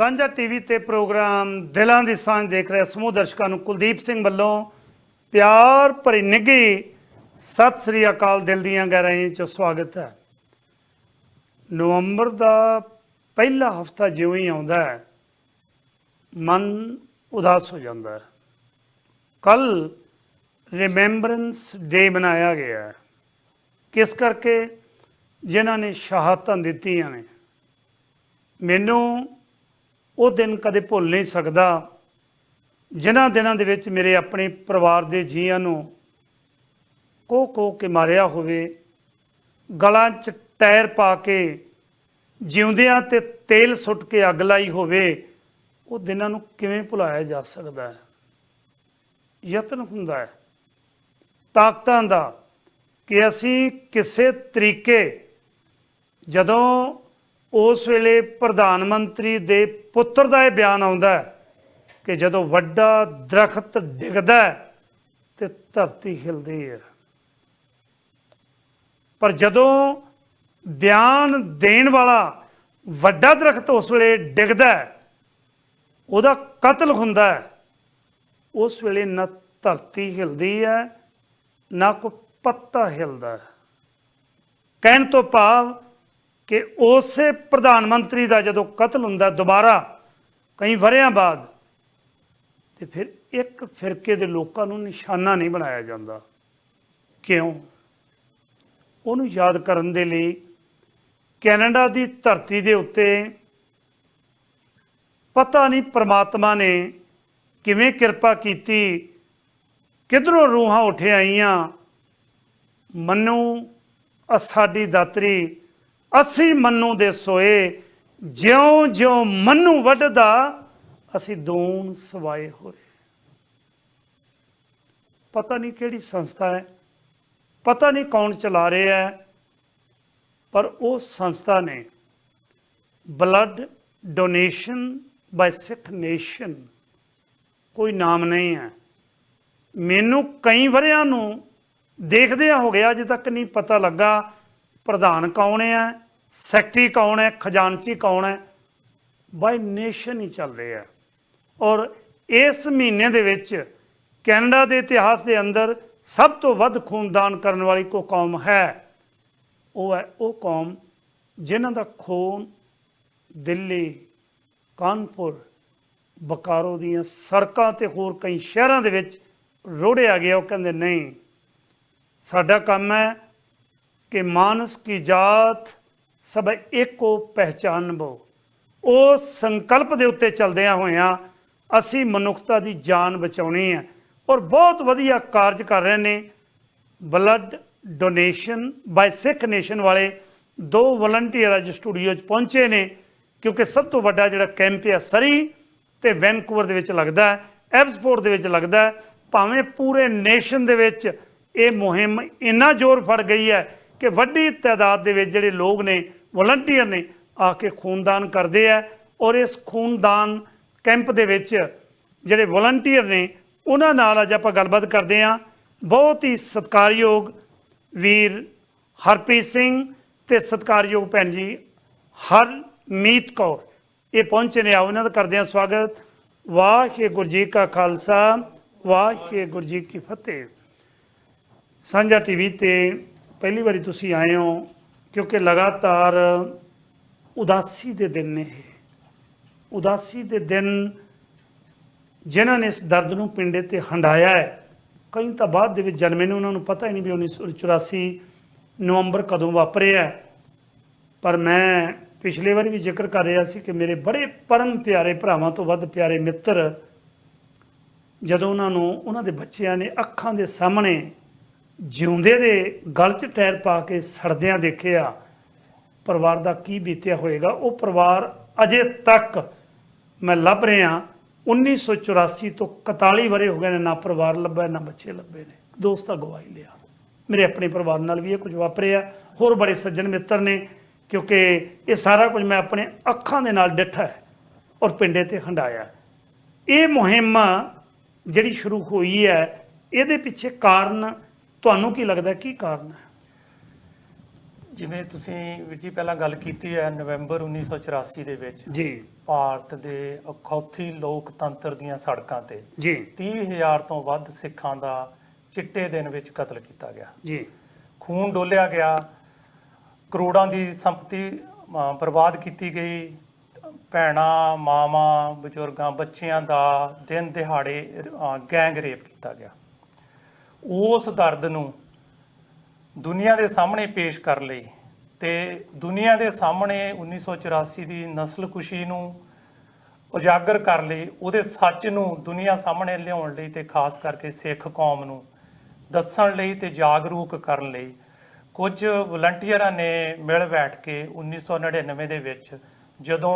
ਸਾਂਝਾ ਟੀਵੀ ਤੇ ਪ੍ਰੋਗਰਾਮ ਦਿਲਾਂ ਦੀ ਸਾਂਝ ਦੇਖ ਰਹੇ ਸਮੂਹ ਦਰਸ਼ਕਾਂ ਨੂੰ ਕੁਲਦੀਪ ਸਿੰਘ ਵੱਲੋਂ ਪਿਆਰ ਭਰੀ ਨਿੱਘੀ ਸਤਿ ਸ੍ਰੀ ਅਕਾਲ ਦਿਲ ਦੀਆਂ ਗਹਿਰਾਈਆਂ 'ਚ ਸਵਾਗਤ ਹੈ। ਨਵੰਬਰ ਦਾ ਪਹਿਲਾ ਹਫਤਾ ਜਿਉਂ ਹੀ ਆਉਂਦਾ ਹੈ, ਮਨ ਉਦਾਸ ਹੋ ਜਾਂਦਾ ਹੈ। ਕੱਲ ਰਿਮੈਂਬਰੈਂਸ ਡੇ ਮਨਾਇਆ ਗਿਆ ਹੈ। ਕਿਸ ਕਰਕੇ? ਜਿਨ੍ਹਾਂ ਨੇ ਸ਼ਹਾਦਤਾਂ ਦਿੱਤੀਆਂ ਨੇ। ਮੈਨੂੰ ਉਹ ਦਿਨ ਕਦੇ ਭੁੱਲ ਨਹੀਂ ਸਕਦਾ। ਜਿਨ੍ਹਾਂ ਦਿਨਾਂ ਦੇ ਵਿੱਚ ਮੇਰੇ ਆਪਣੇ ਪਰਿਵਾਰ ਦੇ ਜੀਆਂ ਨੂੰ ਕੋ ਕੋ ਕੇ ਮਾਰਿਆ ਹੋਵੇ, ਗਲਾਂ 'ਚ ਟਾਇਰ ਪਾ ਕੇ, ਜਿਉਂਦਿਆਂ ਤੇ ਤੇਲ ਸੁੱਟ ਕੇ ਅੱਗ ਲਾਈ ਹੋਵੇ, ਉਹ ਦਿਨਾਂ ਨੂੰ ਕਿਵੇਂ ਭੁਲਾਇਆ ਜਾ ਸਕਦਾ ਹੈ? ਯਤਨ ਹੁੰਦਾ ਹੈ, ਤਾਕਤਾਂ ਦਾ ਕਿ ਅਸੀਂ ਕਿਸੇ ਤਰੀਕੇ ਜਦੋਂ ਉਸ ਵੇਲੇ ਪ੍ਰਧਾਨ ਮੰਤਰੀ ਦੇ ਪੁੱਤਰ ਦਾ ਇਹ ਬਿਆਨ ਆਉਂਦਾ ਹੈ ਕਿ ਜਦੋਂ ਵੱਡਾ ਦਰਖਤ ਡਿੱਗਦਾ ਹੈ ਤੇ ਧਰਤੀ ਹਿਲਦੀ ਹੈ। ਪਰ ਜਦੋਂ ਬਿਆਨ ਦੇਣ ਵਾਲਾ ਵੱਡਾ ਦਰਖਤ ਉਸ ਵੇਲੇ ਡਿੱਗਦਾ ਹੈ, ਉਹਦਾ ਕਤਲ ਹੁੰਦਾ ਹੈ, ਉਸ ਵੇਲੇ ਨਾ ਧਰਤੀ ਹਿਲਦੀ ਹੈ, ਨਾ ਕੋਈ ਪੱਤਾ ਹਿਲਦਾ ਹੈ। ਕਹਿਣ ਤੋਂ ਭਾਵ ਕਿ ਉਸੇ ਪ੍ਰਧਾਨ ਮੰਤਰੀ ਦਾ ਜਦੋਂ ਕਤਲ ਹੁੰਦਾ ਦੁਬਾਰਾ, ਕਈ ਵਰਿਆਂ ਬਾਅਦ, ਤੇ ਫਿਰ ਇੱਕ ਫਿਰਕੇ ਦੇ ਲੋਕਾਂ ਨੂੰ ਨਿਸ਼ਾਨਾ ਨਹੀਂ ਬਣਾਇਆ ਜਾਂਦਾ। ਕਿਉਂ? ਉਹਨੂੰ ਯਾਦ ਕਰਨ ਦੇ ਲਈ ਕੈਨੇਡਾ ਦੀ ਧਰਤੀ ਦੇ ਉੱਤੇ ਪਤਾ ਨਹੀਂ ਪ੍ਰਮਾਤਮਾ ਨੇ ਕਿਵੇਂ ਕਿਰਪਾ ਕੀਤੀ, ਕਿਧਰੋਂ ਰੂਹਾਂ ਉੱਠ ਆਈਆਂ, ਮੰਨੂ ਸਾਡੀ ਦਾਤਰੀ ਅਸੀਂ ਮੰਨੂ ਦੇ ਸੋਏ, ਜਿਉਂ ਜਿਉਂ ਮੰਨੂ ਵੱਢਦਾ, ਅਸੀਂ ਦੂਨ ਸਵਾਏ ਹੋਏ। ਪਤਾ ਨਹੀਂ ਕਿਹੜੀ ਸੰਸਥਾ ਹੈ, ਪਤਾ ਨਹੀਂ ਕੌਣ ਚਲਾ ਰਿਹਾ ਹੈ, ਪਰ ਉਹ ਸੰਸਥਾ ਨੇ blood donation by Sikh nation, ਕੋਈ ਨਾਮ ਨਹੀਂ ਹੈ। ਮੈਨੂੰ ਕਈ ਵਰਿਆਂ ਨੂੰ ਦੇਖਦਿਆਂ ਹੋ ਗਿਆ, ਅਜੇ ਤੱਕ ਨਹੀਂ ਪਤਾ ਲੱਗਾ ਪ੍ਰਧਾਨ ਕੌਣ ਹੈ? ਸੈਕਟਰੀ ਕੌਣ ਹੈ? ਖਜ਼ਾਨਚੀ ਕੌਣ ਹੈ? ਬਾਈ ਨੇਸ਼ਨ ਹੀ ਚੱਲ ਰਿਹਾ ਔਰ ਇਸ ਮਹੀਨੇ ਦੇ ਵਿੱਚ ਕੈਨੇਡਾ ਦੇ ਇਤਿਹਾਸ ਦੇ ਅੰਦਰ ਸਭ ਤੋਂ ਵੱਧ ਖੂਨਦਾਨ ਕਰਨ ਵਾਲੀ ਕੋ ਕੌਮ ਹੈ? ਉਹ ਹੈ ਉਹ ਕੌਮ ਜਿਨ੍ਹਾਂ ਦਾ ਖੂਨ ਦਿੱਲੀ, ਕਾਨਪੁਰ, ਬਕਾਰੋ ਦੀਆਂ ਸੜਕਾਂ ਤੇ ਹੋਰ ਕਈ ਸ਼ਹਿਰਾਂ ਦੇ ਵਿੱਚ ਰੋੜਿਆ ਗਿਆ। ਉਹ ਕਹਿੰਦੇ, ਨਹੀਂ, ਸਾਡਾ ਕੰਮ ਹੈ ਕਿ ਮਾਨਸ ਕੀ ਜਾਤ ਸਭ ਏਕੋ ਪਹਿਚਾਨਬੋ ਉਹ ਸੰਕਲਪ ਦੇ ਉੱਤੇ ਚੱਲਦਿਆਂ ਹੋਇਆਂ ਅਸੀਂ ਮਨੁੱਖਤਾ ਦੀ ਜਾਨ ਬਚਾਉਣੀ ਹੈ ਔਰ ਬਹੁਤ ਵਧੀਆ ਕਾਰਜ ਕਰ ਰਹੇ ਨੇ। Blood donation by Sikh nation ਵਾਲੇ ਦੋ ਵਲੰਟੀਅਰ ਅੱਜ ਸਟੂਡੀਓ 'ਚ ਪਹੁੰਚੇ ਨੇ, ਕਿਉਂਕਿ ਸਭ ਤੋਂ ਵੱਡਾ ਜਿਹੜਾ ਕੈਂਪ ਹੈ ਸਰੀ ਤੇ ਵੈਨਕੂਵਰ ਦੇ ਵਿੱਚ ਲੱਗਦਾ ਹੈ, ਐਬਸਪੋਰਟ ਦੇ ਵਿੱਚ ਲੱਗਦਾ ਹੈ। ਭਾਵੇਂ ਪੂਰੇ ਨੇਸ਼ਨ ਦੇ ਵਿੱਚ ਇਹ ਮੁਹਿੰਮ ਇੰਨਾ ਜ਼ੋਰ ਫੜ ਗਈ ਹੈ ਕਿ ਵੱਡੀ ਤਾਦਾਦ ਦੇ ਵਿੱਚ ਜਿਹੜੇ ਲੋਕ ਨੇ ਵਲੰਟੀਅਰ ਨੇ, ਆ ਕੇ ਖੂਨਦਾਨ ਕਰਦੇ ਆ ਔਰ ਇਸ ਖੂਨਦਾਨ ਕੈਂਪ ਦੇ ਵਿੱਚ ਜਿਹੜੇ ਵਲੰਟੀਅਰ ਨੇ, ਉਹਨਾਂ ਨਾਲ ਅੱਜ ਆਪਾਂ ਗੱਲਬਾਤ ਕਰਦੇ ਆ ਬਹੁਤ ਹੀ ਸਤਿਕਾਰਯੋਗ ਵੀਰ ਹਰਪ੍ਰੀਤ ਸਿੰਘ ਤੇ ਸਤਿਕਾਰਯੋਗ ਭੈਣ ਜੀ ਹਰਮੀਤ ਕੌਰ। ਇਹ ਪਹੁੰਚੇ ਨੇ, ਆਓ ਇਹਨਾਂ ਦਾ ਕਰਦੇ ਆ ਸਵਾਗਤ। ਵਾਹਿਗੁਰੂ ਜੀ ਕਾ ਖਾਲਸਾ, ਵਾਹਿਗੁਰੂ ਜੀ ਕੀ ਫਤਿਹ। ਸਾਂਝਾ ਟੀਵੀ ਤੇ ਪਹਿਲੀ ਵਾਰੀ ਤੁਸੀਂ ਆਏ ਹੋ, ਕਿਉਂਕਿ ਲਗਾਤਾਰ ਉਦਾਸੀ ਦੇ ਦਿਨ ਨੇ ਇਹ। ਉਦਾਸੀ ਦੇ ਦਿਨ ਜਿਨ੍ਹਾਂ ਨੇ ਇਸ ਦਰਦ ਨੂੰ ਪਿੰਡੇ ਤੇ ਹੰਡਾਇਆ ਹੈ, ਕਈ ਤਾਂ ਬਾਅਦ ਦੇ ਵਿੱਚ ਜਨਮੇ ਨੂੰ ਉਹਨਾਂ ਨੂੰ ਪਤਾ ਹੀ ਨਹੀਂ ਵੀ 1984 ਨਵੰਬਰ ਕਦੋਂ ਵਾਪਰਿਆ ਪਰ ਮੈਂ ਪਿਛਲੇ ਵਾਰੀ ਵੀ ਜ਼ਿਕਰ ਕਰ ਰਿਹਾ ਸੀ ਕਿ ਮੇਰੇ ਬੜੇ ਪਰਮ ਪਿਆਰੇ ਭਰਾਵਾਂ ਤੋਂ ਵੱਧ ਪਿਆਰੇ ਮਿੱਤਰ ਜਦੋਂ ਉਹਨਾਂ ਨੂੰ, ਉਹਨਾਂ ਦੇ ਬੱਚਿਆਂ ਨੇ ਅੱਖਾਂ ਦੇ ਸਾਹਮਣੇ ਜਿਉਂਦੇ ਦੇ ਗਲ 'ਚ ਟਾਇਰ ਪਾ ਕੇ ਸੜਦਿਆਂ ਦੇਖਿਆ, ਪਰਿਵਾਰ ਦਾ ਕੀ ਬੀਤਿਆ ਹੋਏਗਾ, ਉਹ ਪਰਿਵਾਰ ਅਜੇ ਤੱਕ ਮੈਂ ਲੱਭ ਰਿਹਾ 1984 ਤੋਂ 41 ਵਰੇ ਹੋ ਗਏ ਨੇ, ਨਾ ਪਰਿਵਾਰ ਲੱਭਿਆ, ਨਾ ਬੱਚੇ ਲੱਭੇ ਨੇ, ਦੋਸਤਾਂ ਗਵਾਈ ਲਿਆ। ਮੇਰੇ ਆਪਣੇ ਪਰਿਵਾਰ ਨਾਲ ਵੀ ਇਹ ਕੁਝ ਵਾਪਰਿਆ, ਹੋਰ ਬੜੇ ਸੱਜਣ ਮਿੱਤਰ ਨੇ, ਕਿਉਂਕਿ ਇਹ ਸਾਰਾ ਕੁਝ ਮੈਂ ਆਪਣੇ ਅੱਖਾਂ ਦੇ ਨਾਲ ਡਿੱਠਾ ਹੈ ਔਰ ਪਿੰਡੇ ਤੇ ਹੰਡਾਇਆ ਇਹ ਮੁਹਿੰਮ ਜਿਹੜੀ ਸ਼ੁਰੂ ਹੋਈ ਹੈ, ਇਹਦੇ ਪਿੱਛੇ ਕਾਰਨ ਤੁਹਾਨੂੰ ਕੀ ਲੱਗਦਾ ਕੀ ਕਾਰਨ ਹੈ? ਜਿਵੇਂ ਤੁਸੀਂ ਵੀਰ ਜੀ ਪਹਿਲਾਂ ਗੱਲ ਕੀਤੀ ਹੈ ਨਵੰਬਰ 1984 ਦੇ ਵਿੱਚ ਜੀ। ਭਾਰਤ ਦੇ ਅਖੌਤੀ ਲੋਕਤੰਤਰ ਦੀਆਂ ਸੜਕਾਂ ਤੇ ਜੀ। 30000 ਤੋਂ ਵੱਧ ਸਿੱਖਾਂ ਦਾ ਚਿੱਟੇ ਦਿਨ ਵਿੱਚ ਕਤਲ ਕੀਤਾ ਗਿਆ। ਜੀ। ਖੂਨ ਡੋਲਿਆ ਗਿਆ। ਕਰੋੜਾਂ ਦੀ ਸੰਪਤੀ ਬਰਬਾਦ ਕੀਤੀ ਗਈ। ਭੈਣਾਂ ਮਾਵਾਂ ਬਜ਼ੁਰਗਾਂ ਬੱਚਿਆਂ ਦਾ ਦਿਨ ਦਿਹਾੜੇ ਗੈਂਗ ਰੇਪ ਕੀਤਾ ਗਿਆ। ਉਸ ਦਰਦ ਨੂੰ ਦੁਨੀਆ ਦੇ ਸਾਹਮਣੇ ਪੇਸ਼ ਕਰ ਲਈ ਤੇ ਦੁਨੀਆ ਦੇ ਸਾਹਮਣੇ 1984 ਦੀ ਨਸਲਕੁਸ਼ੀ ਨੂੰ ਉਜਾਗਰ ਕਰ ਲਈ, ਉਹਦੇ ਸੱਚ ਨੂੰ ਦੁਨੀਆ ਸਾਹਮਣੇ ਲਿਆਉਣ ਲਈ ਤੇ ਖਾਸ ਕਰਕੇ ਸਿੱਖ ਕੌਮ ਨੂੰ ਦੱਸਣ ਲਈ ਤੇ ਜਾਗਰੂਕ ਕਰਨ ਲਈ। ਕੁਝ ਵਲੰਟੀਅਰਾਂ ਨੇ ਮਿਲ ਬੈਠ ਕੇ 1999 ਦੇ ਵਿੱਚ ਜਦੋਂ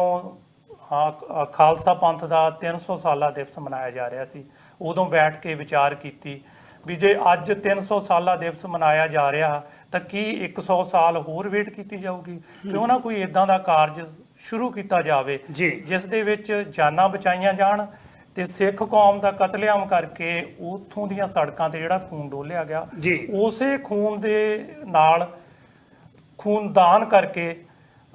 ਖਾਲਸਾ ਪੰਥ ਦਾ 300 ਸਾਲਾ ਦਿਵਸ ਮਨਾਇਆ ਜਾ ਰਿਹਾ ਸੀ, ਉਦੋਂ ਬੈਠ ਕੇ ਵਿਚਾਰ ਕੀਤੀ ਵੀ ਜੇ ਅੱਜ 300 ਸਾਲਾ ਦਿਵਸ ਮਨਾਇਆ ਜਾ ਰਿਹਾ ਤਾਂ ਕੀ 100 ਸਾਲ ਹੋਰ ਵੇਟ ਕੀਤੀ ਜਾਊਗੀ? ਕਿਉਂ ਨਾ ਕੋਈ ਇਦਾਂ ਦਾ ਕਾਰਜ ਸ਼ੁਰੂ ਕੀਤਾ ਜਾਵੇ ਜਿਸ ਦੇ ਵਿੱਚ ਜਾਨਾਂ ਬਚਾਈਆਂ ਜਾਣ ਤੇ ਸਿੱਖ ਕੌਮ ਦਾ ਕਤਲੇਆਮ ਕਰਕੇ ਉਥੋਂ ਦੀਆਂ ਸੜਕਾਂ ਤੇ ਜਿਹੜਾ ਖੂਨ ਡੋਲਿਆ ਗਿਆ ਉਸੇ ਖੂਨ ਦੇ ਨਾਲ ਖੂਨਦਾਨ ਕਰਕੇ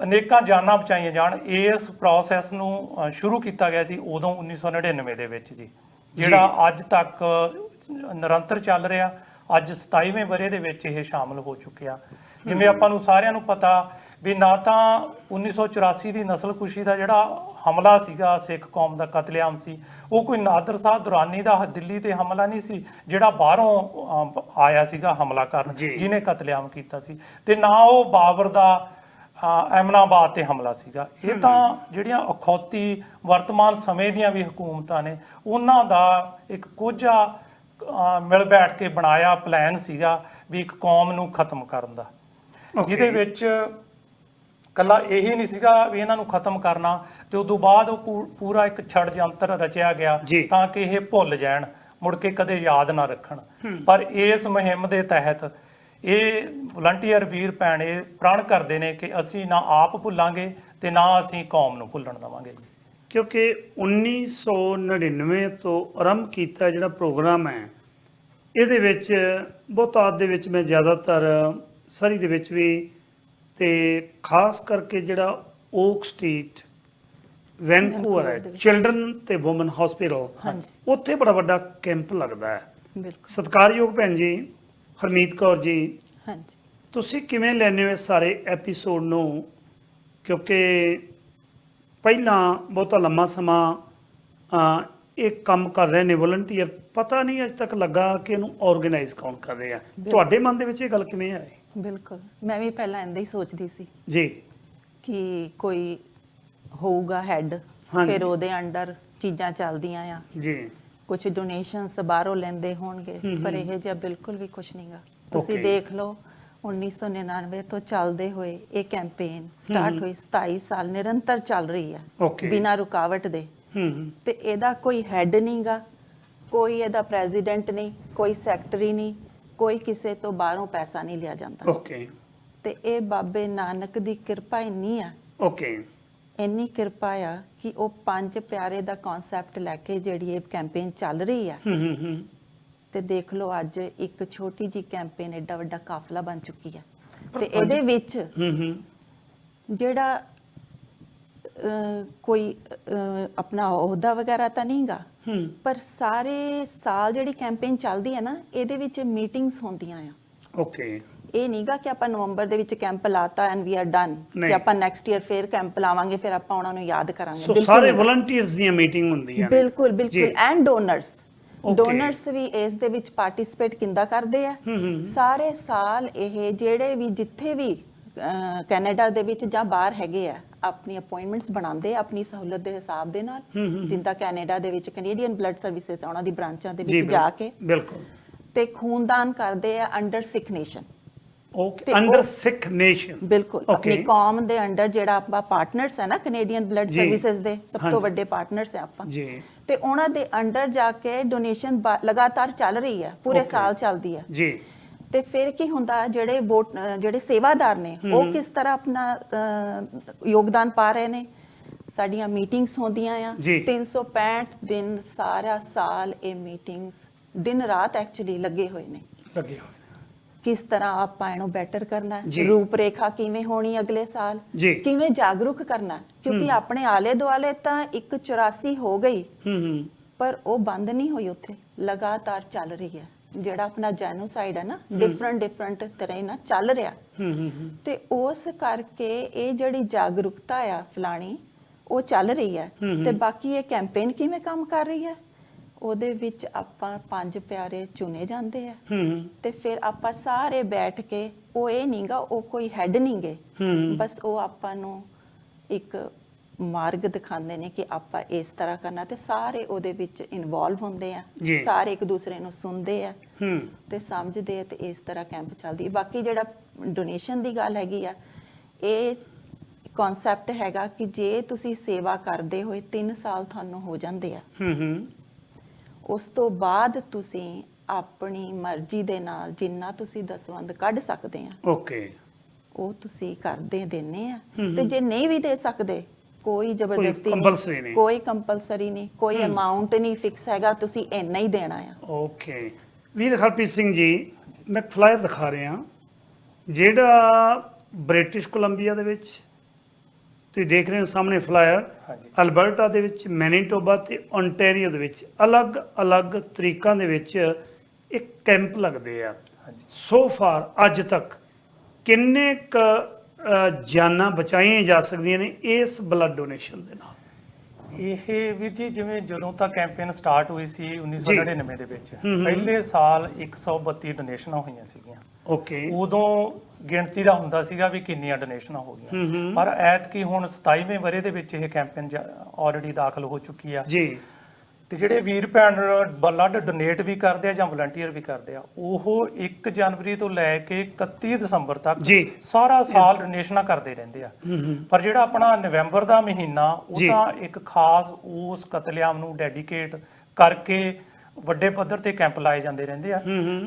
ਅਨੇਕਾਂ ਜਾਨਾਂ ਬਚਾਈਆਂ ਜਾਣ ਇਸ ਪ੍ਰੋਸੈਸ ਨੂੰ ਸ਼ੁਰੂ ਕੀਤਾ ਗਿਆ ਸੀ ਉਦੋਂ 1999 ਦੇ ਵਿੱਚ ਜੀ। ਜਿਹੜਾ ਅੱਜ ਤੱਕ ਨਿਰੰਤਰ ਚੱਲ ਰਿਹਾ। ਅੱਜ 27ਵੇਂ ਬਰੇ ਦੇ ਵਿੱਚ ਇਹ ਸ਼ਾਮਲ ਹੋ ਚੁੱਕਿਆ। ਜਿਵੇਂ ਆਪਾਂ ਨੂੰ ਸਾਰਿਆਂ ਨੂੰ ਪਤਾ ਵੀ ਨਾ ਤਾਂ 1984 ਦੀ ਨਸਲਕੁਸ਼ੀ ਦਾ ਜਿਹੜਾ ਹਮਲਾ ਸੀਗਾ ਸਿੱਖ ਕੌਮ ਦਾ ਕਤਲੇਆਮ ਸੀ ਉਹ ਕੋਈ ਨਾਦਰ ਸ਼ਾਹ ਦੁਰਾਨੀ ਦਾ ਦਿੱਲੀ ਤੇ ਹਮਲਾ ਨਹੀਂ ਸੀ ਜਿਹੜਾ ਬਾਹਰੋਂ ਆਇਆ ਸੀਗਾ ਹਮਲਾ ਕਰਨ। ਜਿਹਨੇ ਕਤਲੇਆਮ ਕੀਤਾ ਸੀ। ਤੇ ਨਾ ਉਹ ਬਾਬਰ ਦਾ ਐਮਨਾਬਾਦ ਤੇ ਹਮਲਾ ਸੀਗਾ। ਇਹ ਤਾਂ ਜਿਹੜੀਆਂ ਅਖੌਤੀ ਵਰਤਮਾਨ ਸਮੇਂ ਦੀਆਂ ਵੀ ਹਕੂਮਤਾਂ ਨੇ ਉਹਨਾਂ ਦਾ ਇੱਕ ਕੋਝਾ ਮਿਲ ਬੈਠ ਕੇ ਬਣਾਇਆ ਪਲਾਨ ਸੀਗਾ ਵੀ ਇੱਕ ਕੌਮ ਨੂੰ ਖਤਮ ਕਰਨ ਦਾ. ਜਿਹਦੇ ਵਿੱਚ ਕੱਲਾ ਇਹੀ ਨਹੀਂ ਸੀਗਾ ਵੀ ਇਹਨਾਂ ਨੂੰ ਖਤਮ ਕਰਨਾ ਤੇ ਉਦੋਂ ਬਾਅਦ ਉਹ ਪੂਰਾ ਇੱਕ ਛੜਯੰਤਰ ਰਚਿਆ ਗਿਆ। ਤਾਂ ਕਿ ਇਹ ਭੁੱਲ ਜਾਣ ਮੁੜ ਕੇ ਕਦੇ ਯਾਦ ਨਾ ਰੱਖਣ ਪਰ ਇਸ ਮੁਹਿੰਮ ਦੇ ਤਹਿਤ ਇਹ ਵਲੰਟੀਅਰ ਵੀਰ ਭੈਣ ਪ੍ਰਣ ਕਰਦੇ ਨੇ ਕਿ ਅਸੀਂ ਨਾ ਆਪ ਭੁੱਲਾਂਗੇ ਤੇ ਨਾ ਅਸੀਂ ਕੌਮ ਨੂੰ ਭੁੱਲਣ ਦੇਵਾਂਗੇ ਕਿਉਂਕਿ 1999 ਤੋਂ ਆਰੰਭ ਕੀਤਾ ਜਿਹੜਾ ਪ੍ਰੋਗਰਾਮ ਹੈ ਇਹਦੇ ਵਿੱਚ ਬਹੁਤਾਤ ਦੇ ਵਿੱਚ ਮੈਂ ਜ਼ਿਆਦਾਤਰ ਸਰੀ ਦੇ ਵਿੱਚ ਵੀ ਤੇ ਖਾਸ ਕਰਕੇ ਜਿਹੜਾ ਓਕ ਸਟਰੀਟ ਵੈਂਕੂਵਰ ਹੈ। ਚਿਲਡਰਨ ਤੇ ਔਮਨ ਹਸਪੀਟਲ ਹਾਂਜੀ। ਉੱਥੇ ਬੜਾ ਵੱਡਾ ਕੈਂਪ ਲੱਗਦਾ ਹੈ ਬਿਲਕੁਲ ਸਤਿਕਾਰਯੋਗ ਭੈਣ ਜੀ ਹਰਮੀਤ ਕੌਰ ਜੀ ਹਾਂਜੀ ਤੁਸੀਂ ਕਿਵੇਂ ਲੈਂਦੇ ਹੋ ਸਾਰੇ ਐਪੀਸੋਡ ਨੂੰ ਕਿਉਂਕਿ ਪਹਿਲਾਂ ਬਹੁਤਾ ਲੰਮਾ ਸਮਾਂ ਇਹ ਕੰਮ ਕਰ ਰਹੇ ਨੇ ਵਲੰਟੀਅਰ ਪਤਾ ਨਹੀਂ ਅਜੇ ਤੱਕ ਲੱਗਾ ਕਿ ਇਹਨੂੰ ਆਰਗੇਨਾਈਜ਼ ਕੌਣ ਕਰ ਰਿਹਾ। ਤੁਹਾਡੇ ਮਨ ਦੇ ਵਿੱਚ ਇਹ ਗੱਲ ਕਿਵੇਂ ਆਈ? ਬਿਲਕੁਲ। ਮੈਂ ਵੀ ਪਹਿਲਾਂ ਇੰਦਾ ਹੀ ਸੋਚਦੀ ਸੀ ਜੀ। ਕਿ ਕੋਈ ਹੋਊਗਾ ਹੈੱਡ। ਫਿਰ ਉਹਦੇ ਅੰਡਰ ਚੀਜ਼ਾਂ ਚੱਲਦੀਆਂ ਆ। ਜੀ। ਕੁਝ ਡੋਨੇਸ਼ਨਸ ਬਾਹਰੋਂ ਲੈਂਦੇ ਹੋਣਗੇ ਪਰ। ਇਹ ਜਿਹਾ ਬਿਲਕੁਲ ਵੀ ਕੁਝ ਨਹੀਂਗਾ ਤੁਸੀਂ. ਦੇਖ ਲਓ 1999 ਤੋਂ ਚੱਲਦੇ ਹੋਏ ਇਹ ਕੈਂਪੇਨ ਸਟਾਰਟ। ਹੋਈ 27 ਸਾਲ ਨਿਰੰਤਰ ਚੱਲ ਰਹੀ ਹੈ. ਬਿਨਾਂ ਰੁਕਾਵਟ ਦੇ। ਤੇ ਇਹਦਾ ਕੋਈ ਹੈੱਡ ਨਹੀਂਗਾ ਕੋਈ ਇਹਦਾ ਪ੍ਰੈਜ਼ੀਡੈਂਟ ਨਹੀਂ ਕੋਈ ਸੈਕਟਰੀ ਨਹੀਂ ਕੋਈ ਕਿਸੇ ਤੋਂ ਬਾਹਰੋਂ ਪੈਸਾ ਨਹੀਂ ਲਿਆ ਜਾਂਦਾ। ਓਕੇ ਤੇ ਇਹ ਬਾਬੇ ਨਾਨਕ ਦੀ ਕਿਰਪਾ ਇੰਨੀ ਆ। ਓਕੇ ਇੰਨੀ ਕਿਰਪਾ ਆ ਕਿ ਉਹ ਪੰਜ ਪਿਆਰੇ ਦਾ ਕਨਸੈਪਟ ਲੈ ਕੇ ਜਿਹੜੀ ਇਹ ਕੈਂਪੇਨ ਚੱਲ ਰਹੀ ਆ। ਹੂੰ ਹੂੰ ਹੂੰ। ਤੇ ਦੇਖ ਲਓ ਅੱਜ ਇੱਕ ਛੋਟੀ ਜੀ ਕੈਂਪੇਨ ਐਡਾ ਵੱਡਾ ਕਾਫਲਾ ਬਣ ਚੁੱਕੀ ਪਰ ਤੇ ਇਹਦੇ ਵਿੱਚ ਹੂੰ ਹੂੰ ਜਿਹੜਾ ਕੋਈ ਆਪਣਾ ਅਹੁਦਾ ਵਗੈਰਾ ਤਾਂ ਨਹੀਂਗਾ ਹੂੰ ਪਰ ਸਾਰੇ ਸਾਲ ਜਿਹੜੀ ਕੈਂਪੇਨ ਚੱਲਦੀ ਹੈ ਨਾ ਇਹਦੇ ਵਿੱਚ ਮੀਟਿੰਗਸ ਹੁੰਦੀਆਂ ਆ ਓਕੇ ਇਹ ਨਹੀਂਗਾ ਕਿ ਆਪਾਂ ਨਵੰਬਰ ਦੇ ਵਿੱਚ ਕੈਂਪ ਲਾਤਾ ਐਂਡ ਵੀ ਆਰ ਡਨ। ਕਿ ਆਪਾਂ ਨੈਕਸਟ ਈਅਰ ਫੇਰ ਕੈਂਪ ਲਾਵਾਂਗੇ ਫਿਰ ਆਪਾਂ ਉਹਨਾਂ ਨੂੰ ਯਾਦ ਕਰਾਂਗੇ ਸੋ ਬਿਲਕੁਲ ਸਾਰੇ। ਵਲੰਟੀਅਰਸ ਦੀਆਂ ਮੀਟਿੰਗ ਹੁੰਦੀਆਂ ਨੇ ਬਿਲਕੁਲ। ਬਿਲਕੁਲ ਐਂਡ ਡੋਨਰਸ. ਡੋਨਰਸ ਵੀ ਇਸ ਦੇ ਵਿੱਚ ਪਾਰਟਿਸਿਪੇਟ ਕਿੰਦਾ ਕਰਦੇ ਆ? ਸਾਰੇ ਸਾਲ ਇਹ ਜਿਹੜੇ ਵੀ ਜਿੱਥੇ ਵੀ ਕੈਨੇਡਾ ਦੇ ਵਿੱਚ ਜਾਂ ਬਾਹਰ ਹੈਗੇ ਆ ਆਪਣੀ ਅਪਾਇੰਟਮੈਂਟਸ ਬਣਾਉਂਦੇ ਆਪਣੀ ਸਹੂਲਤ ਦੇ ਹਿਸਾਬ ਦੇ ਨਾਲ। ਜਿੰਦਾ ਕੈਨੇਡਾ ਦੇ ਵਿੱਚ ਕੈਨੇਡੀਅਨ ਬਲੱਡ ਸਰਵਿਸਿਜ਼ ਉਹਨਾਂ ਦੀ ਬ੍ਰਾਂਚਾਂ ਦੇ ਵਿੱਚ ਜਾ ਕੇ। ਬਿਲਕੁਲ ਤੇ ਖੂਨਦਾਨ ਕਰਦੇ ਆ under Sikh nation okay under Sikh nation ਬਿਲਕੁਲ ਆਪਣੀ ਕੌਮ ਦੇ ਅੰਡਰ ਜਿਹੜਾ ਆਪਾਂ ਪਾਰਟਨਰਸ ਹੈ ਨਾ ਕੈਨੇਡੀਅਨ ਬਲੱਡ। ਸਰਵਿਸਿਜ਼ ਦੇ ਸਭ। ਤੋਂ ਵੱਡੇ ਪਾਰਟਨਰਸ ਹੈ ਆਪਾਂ। ਜੀ। ਤੇ ਉਹਨਾਂ ਦੇ ਅੰਡਰ ਜਾ ਕੇ ਡੋਨੇਸ਼ਨ ਲਗਾਤਾਰ ਚੱਲ ਰਹੀ ਹੈ ਪੂਰੇ. ਸਾਲ ਚੱਲਦੀ ਹੈ। ਜੀ। ਤੇ ਫਿਰ ਕੀ ਹੁੰਦਾ ਜਿਹੜੇ ਵੋਟ ਜਿਹੜੇ ਸੇਵਾਦਾਰ ਨੇ ਉਹ ਕਿਸ ਤਰ੍ਹਾਂ ਆਪਣਾ ਯੋਗਦਾਨ ਪਾ ਰਹੇ ਨੇ? ਸਾਡੀਆਂ ਮੀਟਿੰਗਸ ਹੁੰਦੀਆਂ ਆ। ਜੀ। 365 ਦਿਨ ਸਾਰਾ ਸਾਲ ਇਹ ਮੀਟਿੰਗਸ ਦਿਨ ਰਾਤ ਐਕਚੁਅਲੀ ਲੱਗੇ ਹੋਏ ਨੇ। ਲੱਗੇ ਹੋਏ। ਕਿਸ ਤਰ੍ਹਾਂ ਆਪਾਂ ਇਹਨੂੰ ਬੈਟਰ ਕਰਨਾ। ਹੈ? ਰੂਪਰੇਖਾ ਕਿਵੇਂ ਹੋਣੀ ਅਗਲੇ ਸਾਲ। ਕਿਵੇਂ ਜਾਗਰੂਕ ਕਰਨਾ? ਕਿਉਂਕਿ ਆਪਣੇ ਆਲੇ ਦੁਆਲੇ ਤਾਂ ਇੱਕ 84 ਹੋ ਗਈ। ਪਰ ਉਹ ਬੰਦ ਨਹੀਂ ਹੋਈ ਉੱਥੇ। ਲਗਾਤਾਰ ਚੱਲ ਰਹੀ ਹੈ। ਜਿਹੜਾ ਆਪਣਾ ਜੈਨੋਸਾਈਡ ਹੈ ਨਾ ਡਿਫਰੈਂਟ ਡਿਫਰੈਂਟ ਤਰ੍ਹਾਂ ਨਾਲ ਚੱਲ ਰਿਹਾ। ਤੇ ਉਸ ਕਰਕੇ ਇਹ ਜਿਹੜੀ ਜਾਗਰੂਕਤਾ ਆ ਫਲਾਣੀ ਉਹ ਚੱਲ ਰਹੀ ਹੈ। ਤੇ ਬਾਕੀ ਇਹ ਕੈਂਪੇਨ ਕਿਵੇਂ ਕੰਮ ਕਰ ਰਹੀ ਹੈ? ਉਹਦੇ ਵਿੱਚ ਆਪਾਂ ਪੰਜ ਪਿਆਰੇ ਚੁਣੇ ਜਾਂਦੇ ਆ। ਤੇ ਫਿਰ ਆਪਾਂ ਸਾਰੇ ਬੈਠ ਕੇ ਉਹ ਇਹ ਨਹੀਂਗਾ ਉਹ ਕੋਈ ਹੈੱਡ ਨਹੀਂਗੇ। ਬਸ ਉਹ ਆਪਾਂ ਨੂੰ ਇੱਕ ਮਾਰਗ ਦਿਖਾਉਂਦੇ ਨੇ ਕਿ ਆਪਾਂ ਇਸ ਤਰ੍ਹਾਂ ਕਰਨਾ ਤੇ ਸਾਰੇ ਉਹਦੇ ਵਿੱਚ ਇਨਵੋਲਵ ਹੁੰਦੇ ਆ। ਸਾਰੇ ਇੱਕ ਦੂਸਰੇ ਨੂੰ ਸੁਣਦੇ ਆ। ਤੇ ਸਮਝਦੇ ਆ ਤੇ ਇਸ ਤਰ੍ਹਾਂ ਕੈਂਪ ਚੱਲਦੀ ਹੈ ਬਾਕੀ ਜਿਹੜਾ ਡੋਨੇਸ਼ਨ ਦੀ ਗੱਲ ਹੈਗੀ ਆ ਇਹ ਕਨਸੈਪਟ ਹੈਗਾ ਕਿ ਜੇ ਤੁਸੀਂ ਸੇਵਾ ਕਰਦੇ ਹੋਏ 3 ਸਾਲ ਤੁਹਾਨੂੰ ਹੋ ਜਾਂਦੇ ਆ। ਹੂੰ ਹੂੰ। ਉਸ ਤੋਂ ਬਾਅਦ ਤੁਸੀਂ ਆਪਣੀ ਮਰਜ਼ੀ ਦੇ ਨਾਲ ਜਿੰਨਾ ਤੁਸੀਂ ਦਸਵੰਦ ਕੱਢ ਸਕਦੇ ਆ ਓਕੇ ਉਹ ਤੁਸੀਂ ਕਰਦੇ ਦਿੰਨੇ ਆ। ਤੇ ਜੇ ਨਹੀਂ ਵੀ ਦੇ ਸਕਦੇ ਕੋਈ ਜ਼ਬਰਦਸਤੀ ਨਹੀਂ। ਕੋਈ ਕੰਪਲਸਰੀ ਨਹੀਂ ਕੋਈ ਅਮਾਉਂਟ ਨਹੀਂ ਫਿਕਸ ਹੈਗਾ ਤੁਸੀਂ ਇੰਨਾ ਹੀ ਦੇਣਾ ਆ। ਓਕੇ ਵੀਰ ਹਰਪ੍ਰੀਤ ਸਿੰਘ ਜੀ ਮੈਂ ਫਲਾਇਰ ਦਿਖਾ ਰਿਹਾ। ਜਿਹੜਾ ਬ੍ਰਿਟਿਸ਼ ਕੋਲੰਬੀਆ ਦੇ ਵਿੱਚ ਤੁਸੀਂ ਦੇਖ ਰਹੇ ਹੋ ਸਾਹਮਣੇ ਫਲਾਇਰ ਅਲਬਰਟਾ ਦੇ ਵਿੱਚ ਮੈਨੀਟੋਬਾ ਤੇ ਓਨਟਾਰੀਓ ਦੇ ਵਿੱਚ ਅਲੱਗ-ਅਲੱਗ ਤਰੀਕਾਂ ਦੇ ਵਿੱਚ ਇੱਕ ਕੈਂਪ ਲੱਗਦੇ ਆ। ਹਾਂਜੀ। ਸੋ ਫਾਰ ਅੱਜ ਤੱਕ ਕਿੰਨੇ ਕ ਜਾਨਾਂ ਬਚਾਈਆਂ ਜਾ ਸਕਦੀਆਂ ਨੇ ਇਸ ਬਲੱਡ ਡੋਨੇਸ਼ਨ ਦੇ ਨਾਲ? ਇਹ ਵੀਰ ਜੀ ਜਿਵੇਂ ਜਦੋਂ ਤੱਕ ਕੈਂਪੇਨ ਸਟਾਰਟ ਹੋਈ ਸੀ 1999 ਦੇ ਵਿੱਚ। ਪਹਿਲੇ ਸਾਲ 132 ਡੋਨੇਸ਼ਨਾਂ ਹੋਈਆਂ ਸੀਗੀਆਂ। ਓਕੇ ਉਦੋਂ ਗਿਣਤੀ ਦਾ ਹੁੰਦਾ ਸੀਗਾ ਵੀ ਕਿੰਨੀਆਂ ਡੋਨੇਸ਼ਨਾਂ ਹੋ ਗਈਆਂ। ਪਰ ਐਤਕੀ ਹੁਣ 27ਵੇਂ ਵਰੇ ਦੇ ਵਿੱਚ ਇਹ ਕੈਂਪੇਨ ਆਲਰੇਡੀ ਦਾਖਲ ਹੋ ਚੁੱਕੀ ਆ ਜੀ ਤੇ ਜਿਹੜੇ ਵੀਰ ਭੈਣ ਬਲੱਡ ਡੋਨੇਟ ਵੀ ਕਰਦੇ ਆ ਜਾਂ ਵਲੰਟੀਅਰ ਵੀ ਕਰਦੇ ਆ ਉਹ 1 ਜਨਵਰੀ ਤੋਂ ਲੈ ਕੇ 31 ਦਸੰਬਰ ਤੱਕ। ਸਾਰਾ ਸਾਲ ਡੋਨੇਸ਼ਨਾਂ ਕਰਦੇ ਰਹਿੰਦੇ ਆ ਪਰ ਜਿਹੜਾ ਆਪਣਾ ਨਵੰਬਰ ਦਾ ਮਹੀਨਾ ਉਹ। ਤਾਂ ਇੱਕ ਖਾਸ ਉਸ ਕਤਲੇਆਮ ਨੂੰ ਡੈਡੀਕੇਟ ਕਰਕੇ ਵੱਡੇ ਪੱਧਰ ਤੇ ਕੈਂਪ ਲਾਏ ਜਾਂਦੇ ਰਹਿੰਦੇ ਆ।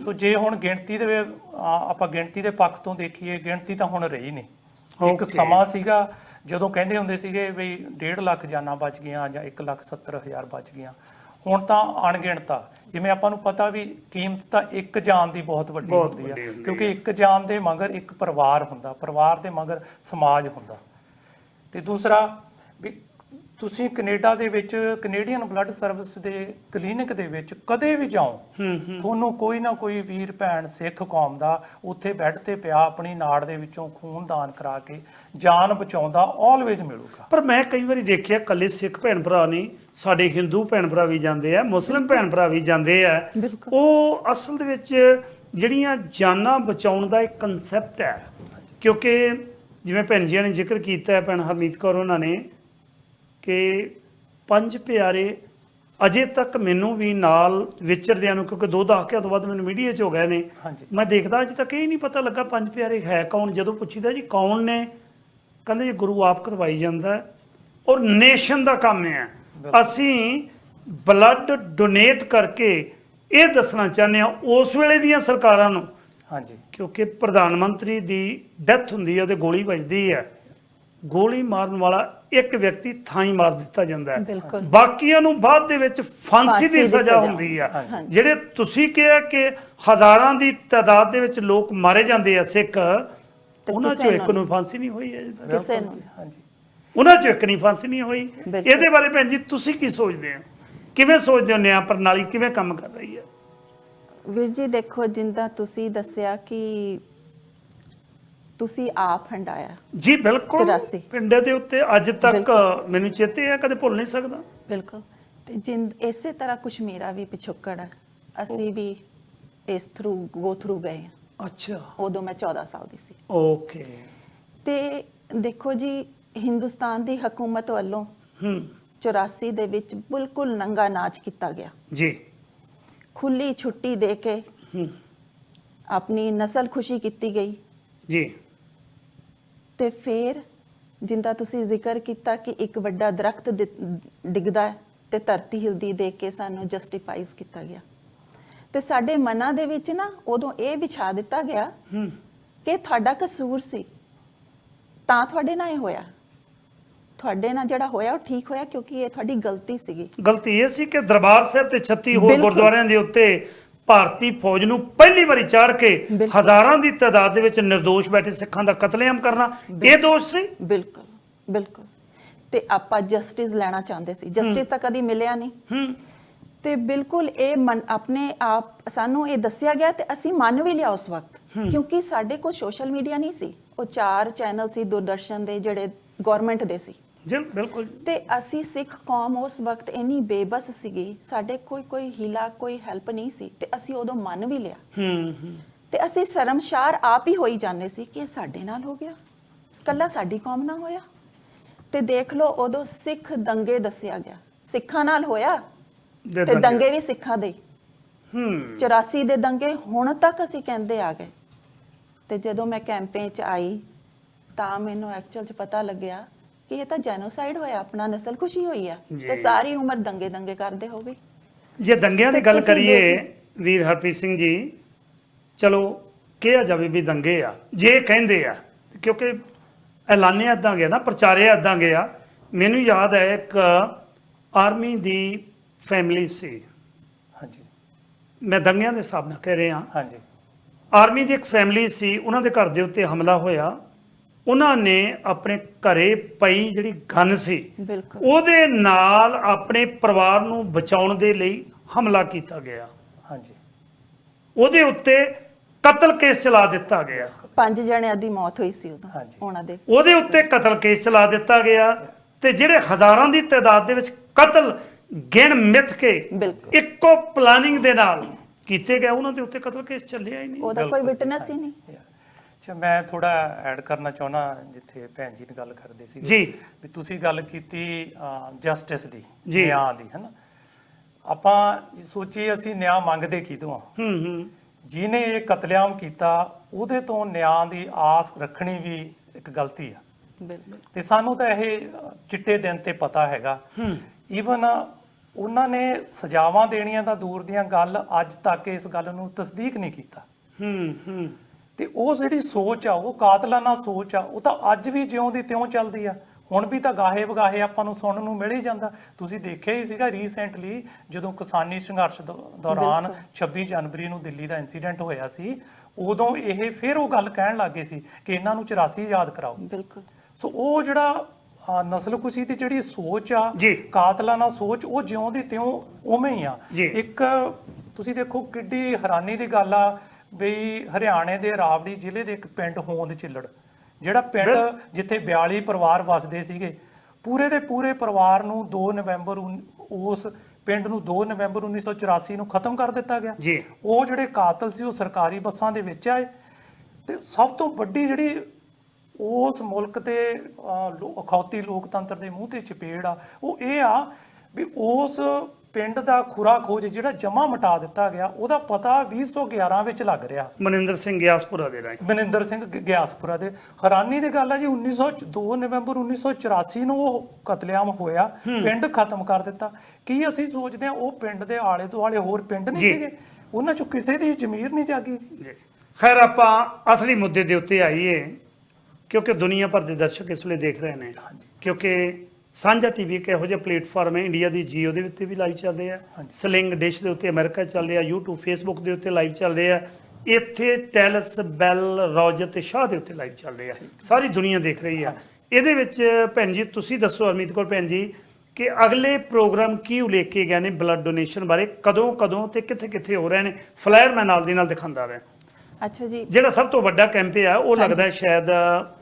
ਸੋ ਜੇ ਹੁਣ ਗਿਣਤੀ ਦੇ ਆਪਾਂ ਗਿਣਤੀ ਦੇ ਪੱਖ ਤੋਂ ਦੇਖੀਏ ਗਿਣਤੀ ਤਾਂ ਹੁਣ ਰਹੀ ਨਹੀਂ। ਇੱਕ. ਸਮਾਂ ਸੀਗਾ ਜਦੋਂ ਕਹਿੰਦੇ ਹੁੰਦੇ ਸੀਗੇ ਵੀ 1.5 ਲੱਖ ਜਾਨਾਂ ਬਚ ਗਈਆਂ ਜਾਂ 1 ਲੱਖ 70 ਹਜ਼ਾਰ ਬਚ ਗਈਆਂ। ਹੁਣ ਤਾਂ ਅਣਗਿਣਤ ਆ ਜਿਵੇਂ ਆਪਾਂ ਨੂੰ ਪਤਾ ਵੀ ਕੀਮਤ ਤਾਂ ਇੱਕ ਜਾਨ ਦੀ ਬਹੁਤ ਵੱਡੀ ਹੁੰਦੀ ਆ। ਕਿਉਂਕਿ ਇੱਕ ਜਾਨ ਦੇ ਮਗਰ ਇੱਕ ਪਰਿਵਾਰ ਹੁੰਦਾ ਪਰਿਵਾਰ ਦੇ ਮਗਰ ਸਮਾਜ ਹੁੰਦਾ। ਤੇ ਦੂਸਰਾ ਤੁਸੀਂ ਕੈਨੇਡਾ ਦੇ ਵਿੱਚ ਕੈਨੇਡੀਅਨ ਬਲੱਡ ਸਰਵਿਸ ਦੇ ਕਲੀਨਿਕ ਦੇ ਵਿੱਚ ਕਦੇ ਵੀ ਜਾਓ ਹੂੰ ਹੂੰ। ਤੁਹਾਨੂੰ ਕੋਈ ਨਾ ਕੋਈ ਵੀਰ ਭੈਣ ਸਿੱਖ ਕੌਮ ਦਾ ਉੱਥੇ ਬੈੱਡ ਤੇ ਪਿਆ ਆਪਣੀ ਨਾੜ ਦੇ ਵਿੱਚੋਂ ਖੂਨ ਦਾਨ ਕਰਾ ਕੇ ਜਾਨ ਬਚਾਉਂਦਾ ਆਲਵੇਜ਼ ਮਿਲੂਗਾ। ਪਰ ਮੈਂ ਕਈ ਵਾਰੀ ਦੇਖਿਆ ਕੱਲੇ ਸਿੱਖ ਭੈਣ ਭਰਾ ਨਹੀਂ ਸਾਡੇ ਹਿੰਦੂ ਭੈਣ ਭਰਾ ਵੀ ਜਾਂਦੇ ਆ ਮੁਸਲਿਮ ਭੈਣ ਭਰਾ ਵੀ ਜਾਂਦੇ ਆ। ਉਹ ਅਸਲ ਦੇ ਵਿੱਚ ਜਿਹੜੀਆਂ ਜਾਨਾਂ ਬਚਾਉਣ ਦਾ ਇੱਕ ਕਨਸੈਪਟ ਹੈ। ਕਿਉਂਕਿ ਜਿਵੇਂ ਭੈਣ ਜੀਆਂ ਨੇ ਜ਼ਿਕਰ ਕੀਤਾ ਹੈ ਭੈਣ ਹਰਮੀਤ ਕੌਰ ਉਹਨਾਂ ਨੇ ਕਿ ਪੰਜ ਪਿਆਰੇ ਅਜੇ ਤੱਕ ਮੈਨੂੰ ਵੀ ਨਾਲ ਵਿਚਰਦਿਆਂ ਨੂੰ ਕਿਉਂਕਿ ਦੋ ਦਹਾਕਿਆਂ ਤੋਂ ਬਾਅਦ ਮੈਨੂੰ ਮੀਡੀਆ 'ਚ ਹੋ ਗਏ ਨੇ। ਹਾਂਜੀ। ਮੈਂ ਦੇਖਦਾ ਅਜੇ ਤੱਕ ਇਹ ਨਹੀਂ ਪਤਾ ਲੱਗਾ ਪੰਜ ਪਿਆਰੇ ਹੈ ਕੌਣ ਜਦੋਂ ਪੁੱਛੀਦਾ ਜੀ ਕੌਣ ਨੇ ਕਹਿੰਦੇ ਜੀ ਗੁਰੂ ਆਪ ਕਰਵਾਈ ਜਾਂਦਾ ਹੈ ਔਰ ਨੇਸ਼ਨ ਦਾ ਕੰਮ ਹੈ। ਅਸੀਂ ਬਲੱਡ ਡੋਨੇਟ ਕਰਕੇ ਇਹ ਦੱਸਣਾ ਚਾਹੁੰਦੇ ਹਾਂ ਉਸ ਵੇਲੇ ਦੀਆਂ ਸਰਕਾਰਾਂ ਨੂੰ ਹਾਂਜੀ। ਕਿਉਂਕਿ ਪ੍ਰਧਾਨ ਮੰਤਰੀ ਦੀ ਡੈਥ ਹੁੰਦੀ ਹੈ ਉਹਦੇ ਗੋਲੀ ਵੱਜਦੀ ਹੈ। ਗੋਲੀ ਮਾਰਨ ਵਾਲਾ ਇੱਕ ਵਿਅਕਤੀ ਥਾਂ ਹੀ ਮਾਰ ਦਿੱਤਾ ਜਾਂਦਾ ਹੈ। ਬਾਕੀਆਂ ਨੂੰ ਬਾਅਦ ਦੇ ਵਿੱਚ ਫਾਂਸੀ ਦੀ ਸਜ਼ਾ ਹੁੰਦੀ ਆ। ਜਿਹੜੇ ਤੁਸੀਂ ਕਿਹਾ ਕਿ ਹਜ਼ਾਰਾਂ ਦੀ ਤਾਦਾਦ ਦੇ ਵਿੱਚ ਲੋਕ ਮਾਰੇ ਜਾਂਦੇ ਆ ਸਿੱਖ ਉਹਨਾਂ ਚੋਂ ਇੱਕ ਨੂੰ- ਫਾਂਸੀ ਨਹੀਂ ਹੋਈ ਤੱਕ ਕਿਸੇ ਨੂੰ। ਹਾਂਜੀ। ਉਹਨਾਂ ਚੋਂ ਇੱਕ ਨਹੀਂ ਫਾਂਸੀ ਨਹੀਂ ਹੋਈ। ਇਹਦੇ ਬਾਰੇ ਭੈਣ ਜੀ ਤੁਸੀਂ ਕੀ ਸੋਚਦੇ ਹੋ? ਕਿਵੇਂ ਸੋਚਦੇ ਹੋ ਨਿਆਂ ਪ੍ਰਣਾਲੀ? ਕਿਵੇਂ ਕੰਮ ਕਰ ਰਹੀ ਹੈ? ਵੀਰ ਜੀ ਦੇਖੋ ਜਿੰਦਾ ਤੁਸੀਂ ਦੱਸਿਆ ਕਿ ਤੁਸੀਂ ਆਪ ਹੰਡਾਇਆ। ਜੀ ਬਿਲਕੁਲ। 84 ਪਿੰਡੇ ਦੇ ਉੱਤੇ ਅੱਜ ਤੱਕ। ਮੈਨੂੰ ਚੇਤੇ ਹੈ ਕਦੇ ਭੁੱਲ ਨਹੀਂ ਸਕਦਾ। ਬਿਲਕੁਲ। ਤੇ ਜਿੰਦ ਇਸੇ ਤਰ੍ਹਾਂ ਕੁਛ ਮੇਰਾ ਵੀ ਪਿਛੋਕੜ ਹੈ। ਅਸੀਂ ਵੀ ਇਸ ਥਰੂ ਗੋ ਥਰੂ ਗਏ। ਅੱਛਾ। ਉਦੋਂ ਮੈਂ 14 ਸਾਲ ਦੀ ਸੀ। ਓਕੇ। ਤੇ ਦੇਖੋ ਜੀ ਹਿੰਦੁਸਤਾਨ ਦੀ ਹਕੂਮਤ ਵੱਲੋਂ ਹੂੰ। 84 ਦੇ ਵਿੱਚ ਬਿਲਕੁਲ ਨੰਗਾ ਨਾਚ ਕੀਤਾ ਗਿਆ। ਜੀ। ਖੁੱਲੀ ਛੁੱਟੀ ਦੇ ਕੇ ਹੂੰ। ਆਪਣੀ ਨਸਲ ਖੁਸ਼ੀ ਕੀਤੀ ਗਈ। ਜੀ। ਤੇ ਫਿਰ ਜਿੰਦਾ ਤੁਸੀਂ ਜ਼ਿਕਰ ਕੀਤਾ ਕਿ ਇੱਕ ਵੱਡਾ ਦਰਖਤ ਡਿੱਗਦਾ ਤੇ ਧਰਤੀ ਹਿਲਦੀ ਦੇਖ ਕੇ ਸਾਨੂੰ ਜਸਟੀਫਾਈਜ਼ ਕੀਤਾ ਗਿਆ। ਤੇ ਸਾਡੇ ਮਨਾਂ ਦੇ ਵਿੱਚ ਨਾ ਉਦੋਂ ਇਹ ਵਿਛਾ ਦਿੱਤਾ ਗਿਆ ਕਿ ਤੁਹਾਡਾ ਕਸੂਰ ਸੀ। ਤਾਂ ਤੁਹਾਡੇ ਨਾਲ ਇਹ ਹੋਇਆ। ਤੁਹਾਡੇ ਨਾਲ ਜਿਹੜਾ ਹੋਇਆ ਉਹ ਠੀਕ ਹੋਇਆ ਕਿਉਂਕਿ ਇਹ ਤੁਹਾਡੀ ਗਲਤੀ ਸੀਗੀ। ਗਲਤੀ ਇਹ ਸੀ ਕਿ ਦਰਬਾਰ ਸਾਹਿਬ ਤੇ 36 ਹੋਰ। ਗੁਰਦੁਆਰਿਆਂ ਦੇ ਉੱਤੇ ਭਾਰਤੀ ਫੌਜ ਨੂੰ ਪਹਿਲੀ ਵਾਰੀ ਚਾੜ ਕੇ। ਹਜ਼ਾਰਾਂ ਦੀ ਤਾਦਾਦ ਦੇ ਵਿੱਚ નિર્ਦੋਸ਼ ਬੈਠੇ ਸਿੱਖਾਂ ਦਾ ਕਤਲੇਆਮ ਕਰਨਾ ਇਹ ਦੋਸ਼ ਸੀ? ਬਿਲਕੁਲ ਬਿਲਕੁਲ। ਤੇ ਆਪਾਂ ਜਸਟਿਸ ਲੈਣਾ ਚਾਹੁੰਦੇ ਸੀ। ਜਸਟਿਸ ਤਾਂ ਕਦੀ ਮਿਲਿਆ ਨਹੀਂ। ਹੂੰ। ਤੇ ਬਿਲਕੁਲ ਇਹ ਆਪਣੇ ਆਪ ਸਾਨੂੰ ਇਹ ਦੱਸਿਆ ਗਿਆ ਤੇ ਅਸੀਂ ਮੰਨ ਵੀ ਲਿਆ ਉਸ ਵਕਤ। ਕਿਉਂਕਿ ਸਾਡੇ ਕੋਲ ਸੋਸ਼ਲ ਮੀਡੀਆ ਨਹੀਂ ਸੀ। ਉਹ ਚਾਰ ਚੈਨਲ ਸੀ ਦੂਰਦਰਸ਼ਨ ਦੇ ਜਿਹੜੇ ਗਵਰਨਮੈਂਟ ਦੇ ਸੀ। ਜੀ ਬਿਲਕੁਲ। ਤੇ ਅਸੀਂ ਸਿੱਖ ਕੌਮ ਉਸ ਵਕਤ ਇੰਨੀ ਬੇਬਸ ਸੀਗੀ ਸਾਡੇ ਕੋਈ ਕੋਈ ਹੀਲਾ ਕੋਈ ਹੈਲਪ ਨਹੀਂ ਸੀ ਤੇ ਅਸੀਂ ਉਦੋਂ ਮੰਨ ਵੀ ਲਿਆ। ਹੂੰ ਹੂੰ। ਤੇ ਅਸੀਂ ਸ਼ਰਮਸ਼ਾਰ ਆਪ ਹੀ ਹੋਈ ਜਾਂਦੇ ਸੀ ਕਿ ਸਾਡੇ ਨਾਲ ਹੋ ਗਿਆ ਕੱਲਾ ਸਾਡੀ ਕੌਮ ਨਾਲ ਹੋਇਆ। ਤੇ ਦੇਖ ਲਓ ਉਦੋਂ ਸਿੱਖ ਦੰਗੇ ਦੱਸਿਆ ਗਿਆ ਸਿੱਖਾਂ ਨਾਲ ਹੋਇਆ ਤੇ ਦੰਗੇ। ਵੀ ਸਿੱਖਾਂ ਦੇ। ਹੀ। ਹੂੰ 84 ਦੇ ਦੰਗੇ ਹੁਣ ਤੱਕ ਅਸੀਂ ਕਹਿੰਦੇ ਆ ਗਏ। ਤੇ ਜਦੋਂ ਮੈਂ ਕੈਂਪੇਨ ਚ ਆਈ ਤਾਂ ਮੈਨੂੰ ਐਕਚੁਅਲ ਚ ਪਤਾ ਲੱਗਿਆ ਕਿ ਇਹ ਤਾਂ ਜੈਨੋਸਾਈਡ ਹੋਇਆ ਆਪਣਾ ਨਸਲਕੁਸ਼ੀ ਹੋਈ ਆ। ਤੇ ਸਾਰੀ ਉਮਰ ਦੰਗੇ ਦੰਗੇ ਕਰਦੇ ਹੋ ਗਏ। ਜੇ ਦੰਗਿਆਂ ਦੀ ਗੱਲ ਕਰੀਏ ਵੀਰ ਹਰਪ੍ਰੀਤ ਸਿੰਘ ਜੀ ਚਲੋ ਕਿਹਾ ਜਾਵੇ ਵੀ ਦੰਗੇ ਆ ਜੇ ਕਹਿੰਦੇ ਆ ਕਿਉਂਕਿ ਐਲਾਨੇ ਏਦਾਂ ਗਿਆ ਨਾ ਪ੍ਰਚਾਰੇ ਏਦਾਂ ਗਿਆ ਮੈਨੂੰ ਯਾਦ ਹੈ ਇੱਕ ਆਰਮੀ ਦੀ ਫੈਮਿਲੀ ਸੀ। ਹਾਂਜੀ। ਮੈਂ ਦੰਗਿਆਂ ਦੇ ਹਿਸਾਬ ਨਾਲ ਕਹਿ ਰਿਹਾ। ਹਾਂਜੀ। ਆਰਮੀ ਦੀ ਇੱਕ ਫੈਮਿਲੀ ਸੀ ਉਹਨਾਂ ਦੇ ਘਰ ਦੇ ਉੱਤੇ ਹਮਲਾ ਹੋਇਆ। ਉਹਨਾਂ ਨੇ ਆਪਣੇ ਘਰੇ ਪਈ ਜਿਹੜੀ ਗਨ ਸੀ ਉਹਦੇ ਨਾਲ ਆਪਣੇ ਪਰਿਵਾਰ ਨੂੰ ਬਚਾਉਣ ਦੇ ਲਈ ਹਮਲਾ ਕੀਤਾ ਗਿਆ। ਹਾਂਜੀ। ਉਹਦੇ ਉੱਤੇ ਕਤਲ ਕੇਸ ਚਲਾ ਦਿੱਤਾ ਗਿਆ। ਪੰਜ ਜਣਿਆਂ ਦੀ ਮੌਤ ਹੋਈ ਸੀ ਉਦੋਂ। ਉਹਨਾਂ ਦੇ। ਉਹਦੇ ਉੱਤੇ ਕਤਲ ਕੇਸ ਚਲਾ ਦਿੱਤਾ ਗਿਆ ਤੇ ਜਿਹੜੇ ਹਜ਼ਾਰਾਂ ਦੀ ਤਾਦਾਦ ਦੇ ਵਿੱਚ ਕਤਲ ਗਿਣ ਮਿਥ ਕੇ। ਇੱਕੋ ਪਲਾਨਿੰਗ ਦੇ ਨਾਲ ਕੀਤੇ ਗਏ ਉਹਨਾਂ ਦੇ ਉੱਤੇ ਕਤਲ ਕੇਸ ਚੱਲਿਆ ਹੀ ਨਹੀਂ। ਉਹਦਾ ਕੋਈ ਵਿਟਨੈਸ ਹੀ ਨਹੀਂ. ਅੱਛਾ ਮੈਂ ਥੋੜਾ ਐਡ ਕਰਨਾ ਚਾਹੁੰਦਾ ਜਿੱਥੇ ਭੈਣ ਜੀ ਨੇ ਗੱਲ ਕਰਦੇ ਸੀ ਜੀ। ਵੀ ਤੁਸੀਂ ਗੱਲ ਕੀਤੀ ਜਸਟਿਸ ਦੀ। ਨਿਆਂ ਦੀ ਹੈਨਾ? ਆਪਾਂ ਸੋਚੀਏ ਅਸੀਂ ਨਿਆਂ ਮੰਗਦੇ ਕਿਦੋਂ ਹੂੰ ਹੂੰ। ਜਿਹਨੇ ਇਹ ਕਤਲੇਆਮ ਕੀਤਾ ਉਹਦੇ ਤੋਂ ਨਿਆਂ ਦੀ ਆਸ ਰੱਖਣੀ ਵੀ ਇੱਕ ਗਲਤੀ ਆ। ਬਿਲਕੁਲ। ਤੇ ਸਾਨੂੰ ਤਾਂ ਇਹ ਚਿੱਟੇ ਦਿਨ ਤੇ ਪਤਾ ਹੈਗਾ। ਹੂੰ। ਈਵਨ ਉਹਨਾਂ ਨੇ ਸਜ਼ਾਵਾਂ ਦੇਣੀਆਂ ਤਾਂ ਦੂਰ ਦੀਆਂ ਗੱਲ ਅੱਜ ਤੱਕ ਇਸ ਗੱਲ ਨੂੰ ਤਸਦੀਕ ਨਹੀਂ ਕੀਤਾ। ਹੂੰ ਹੂੰ। ਤੇ ਉਹ ਜਿਹੜੀ ਸੋਚ ਆ ਉਹ ਕਾਤਲਾਨਾ ਸੋਚ ਆ ਉਹ ਤਾਂ ਅੱਜ ਵੀ ਜਿਉਂ ਦੀ ਤਿਉਂ ਚੱਲਦੀ ਆ। ਹੁਣ ਵੀ ਤਾਂ ਗਾਹੇ ਵਗਾਹੇ ਆਪਾਂ ਨੂੰ ਸੁਣਨ ਨੂੰ ਮਿਲ ਹੀ ਜਾਂਦਾ। ਤੁਸੀਂ ਦੇਖਿਆ ਹੀ ਸੀਗਾ ਰੀਸੈਂਟਲੀ ਜਦੋਂ ਕਿਸਾਨੀ ਸੰਘਰਸ਼ ਦੌਰਾਨ 26 ਜਨਵਰੀ ਨੂੰ ਦਿੱਲੀ ਦਾ ਇਨਸੀਡੈਂਟ ਹੋਇਆ ਸੀ ਉਦੋਂ ਇਹ ਫਿਰ ਉਹ ਗੱਲ ਕਹਿਣ ਲੱਗੇ ਸੀ ਕਿ ਇਹਨਾਂ ਨੂੰ 84 ਯਾਦ ਕਰਾਓ। ਬਿਲਕੁਲ। ਸੋ ਉਹ ਜਿਹੜਾ ਅ, ਨਸਲਕੁਸ਼ੀ ਦੀ ਜਿਹੜੀ ਸੋਚ ਆ ਜੀ। ਕਾਤਲਾਨਾ ਸੋਚ ਉਹ ਜਿਉਂ ਦੀ ਤਿਉਂ ਉਵੇਂ ਹੀ ਆ। ਇੱਕ ਤੁਸੀਂ ਦੇਖੋ ਕਿੱਡੀ ਹੈਰਾਨੀ ਦੀ ਗੱਲ ਆ ਬਈ ਹਰਿਆਣੇ ਦੇ ਰਾਵੜੀ ਜ਼ਿਲ੍ਹੇ ਦੇ ਇੱਕ ਪਿੰਡ ਹੋਂਦ ਚਿੱਲੜ ਜਿਹੜਾ ਪਿੰਡ ਜਿੱਥੇ 42 ਪਰਿਵਾਰ ਵਸਦੇ ਸੀਗੇ ਪੂਰੇ ਦੇ ਪੂਰੇ ਪਰਿਵਾਰ ਨੂੰ 2 ਨਵੰਬਰ ਉਸ ਪਿੰਡ ਨੂੰ 2 ਨਵੰਬਰ 1984 ਨੂੰ ਖਤਮ ਕਰ ਦਿੱਤਾ ਗਿਆ ਜੀ। ਉਹ ਜਿਹੜੇ ਕਾਤਲ ਸੀ ਉਹ ਸਰਕਾਰੀ ਬੱਸਾਂ ਦੇ ਵਿੱਚ ਆਏ ਤੇ ਸਭ ਤੋਂ ਵੱਡੀ ਜਿਹੜੀ ਉਸ ਮੁਲਕ ਲੋ- ਅਖੌਤੀ ਲੋਕਤੰਤਰ ਦੇ ਮੂੰਹ ਤੇ ਚਪੇੜ ਆ ਉਹ ਇਹ ਆ ਵੀ ਉਸ ਪਿੰਡ ਦਾ ਖੁਰਾ ਖੋਜ ਜਿਹੜਾ ਜਮਾ ਮਟਾ ਦਿੱਤਾ ਗਿਆ ਉਹਦਾ ਪਤਾ 2011 ਵਿੱਚ ਲੱਗ ਰਿਹਾ। ਮਨਿੰਦਰ ਸਿੰਘ ਗਿਆਸਪੁਰਾ ਦੇ ਰਾਹੀਂ। ਮਨਿੰਦਰ ਸਿੰਘ ਗਿਆਸਪੁਰਾ ਦੇ। ਹੈਰਾਨੀ ਦੀ ਗੱਲ ਆ ਜੀ 1902 ਨਵੰਬਰ 1984 ਨੂੰ ਉਹ ਕਤਲੇਆਮ ਹੋਇਆ ਪਿੰਡ ਖਤਮ ਕਰ ਦਿੱਤਾ। ਕੀ ਅਸੀਂ ਸੋਚਦੇ ਆ ਉਹ ਪਿੰਡ ਦੇ ਆਲੇ ਦੁਆਲੇ ਹੋਰ ਪਿੰਡ ਨਹੀਂ। ਸੀਗੇ? ਉਹਨਾਂ ਚੋਂ ਕਿਸੇ ਦੀ ਜ਼ਮੀਰ ਨਹੀਂ ਜਾਗੀ ਜੀ। ਜੀ। ਖੈਰ ਆਪਾਂ ਅਸਲੀ ਮੁੱਦੇ ਦੇ ਉੱਤੇ ਆਈਏ ਕਿਉਂਕਿ ਦੁਨੀਆ ਭਰ ਦੇ ਦਰਸ਼ਕ ਇਸ ਵੇਲੇ ਦੇਖ ਰਹੇ ਨੇ। ਕਿਉਂਕਿ ਸਾਂਝਾ ਟੀਵੀ ਇੱਕ ਇਹੋ ਜਿਹਾ ਪਲੇਟਫਾਰਮ ਹੈ ਇੰਡੀਆ ਦੀ ਜੀਓ ਦੇ ਉੱਤੇ ਵੀ ਲਾਈਵ ਚੱਲ ਰਿਹਾ ਹਾਂਜੀ। ਸਲਿੰਗ ਡਿਸ਼ ਦੇ ਉੱਤੇ ਅਮਰੀਕਾ 'ਚ ਚੱਲ ਰਿਹਾ YouTube Facebook ਦੇ ਉੱਤੇ ਲਾਈਵ ਚੱਲ ਰਿਹਾ ਇੱਥੇ ਟੈਲਸ ਬੈਲ ਰੋਜਰ ਤੇ ਸ਼ਾਹ ਦੇ ਉੱਤੇ ਲਾਈਵ ਚੱਲ ਰਿਹਾ ਸਾਰੀ ਦੁਨੀਆ ਦੇਖ ਰਹੀ ਹੈ। ਇਹਦੇ ਵਿੱਚ ਭੈਣ ਜੀ ਤੁਸੀਂ ਦੱਸੋ ਅਰਮੀਤ ਕੌਰ ਭੈਣ ਜੀ ਕਿ ਅਗਲੇ ਪ੍ਰੋਗਰਾਮ ਕੀ ਉਲੇਖੇ ਗਏ ਨੇ ਬਲੱਡ ਡੋਨੇਸ਼ਨ ਬਾਰੇ ਕਦੋਂ ਕਦੋਂ ਤੇ ਕਿੱਥੇ ਕਿੱਥੇ ਹੋ ਰਹੇ ਨੇ? ਫਲਾਇਰ ਮੈਂ ਨਾਲ ਦੀ ਨਾਲ ਦਿਖਾਉਂਦਾ ਰਿਹਾ। ਅੱਛਾ ਜੀ। ਜਿਹੜਾ ਸਭ ਤੋਂ ਵੱਡਾ ਕੈਂਪ ਹੈ ਉਹ ਲੱਗਦਾ ਹੈ ਸ਼ਾਇਦ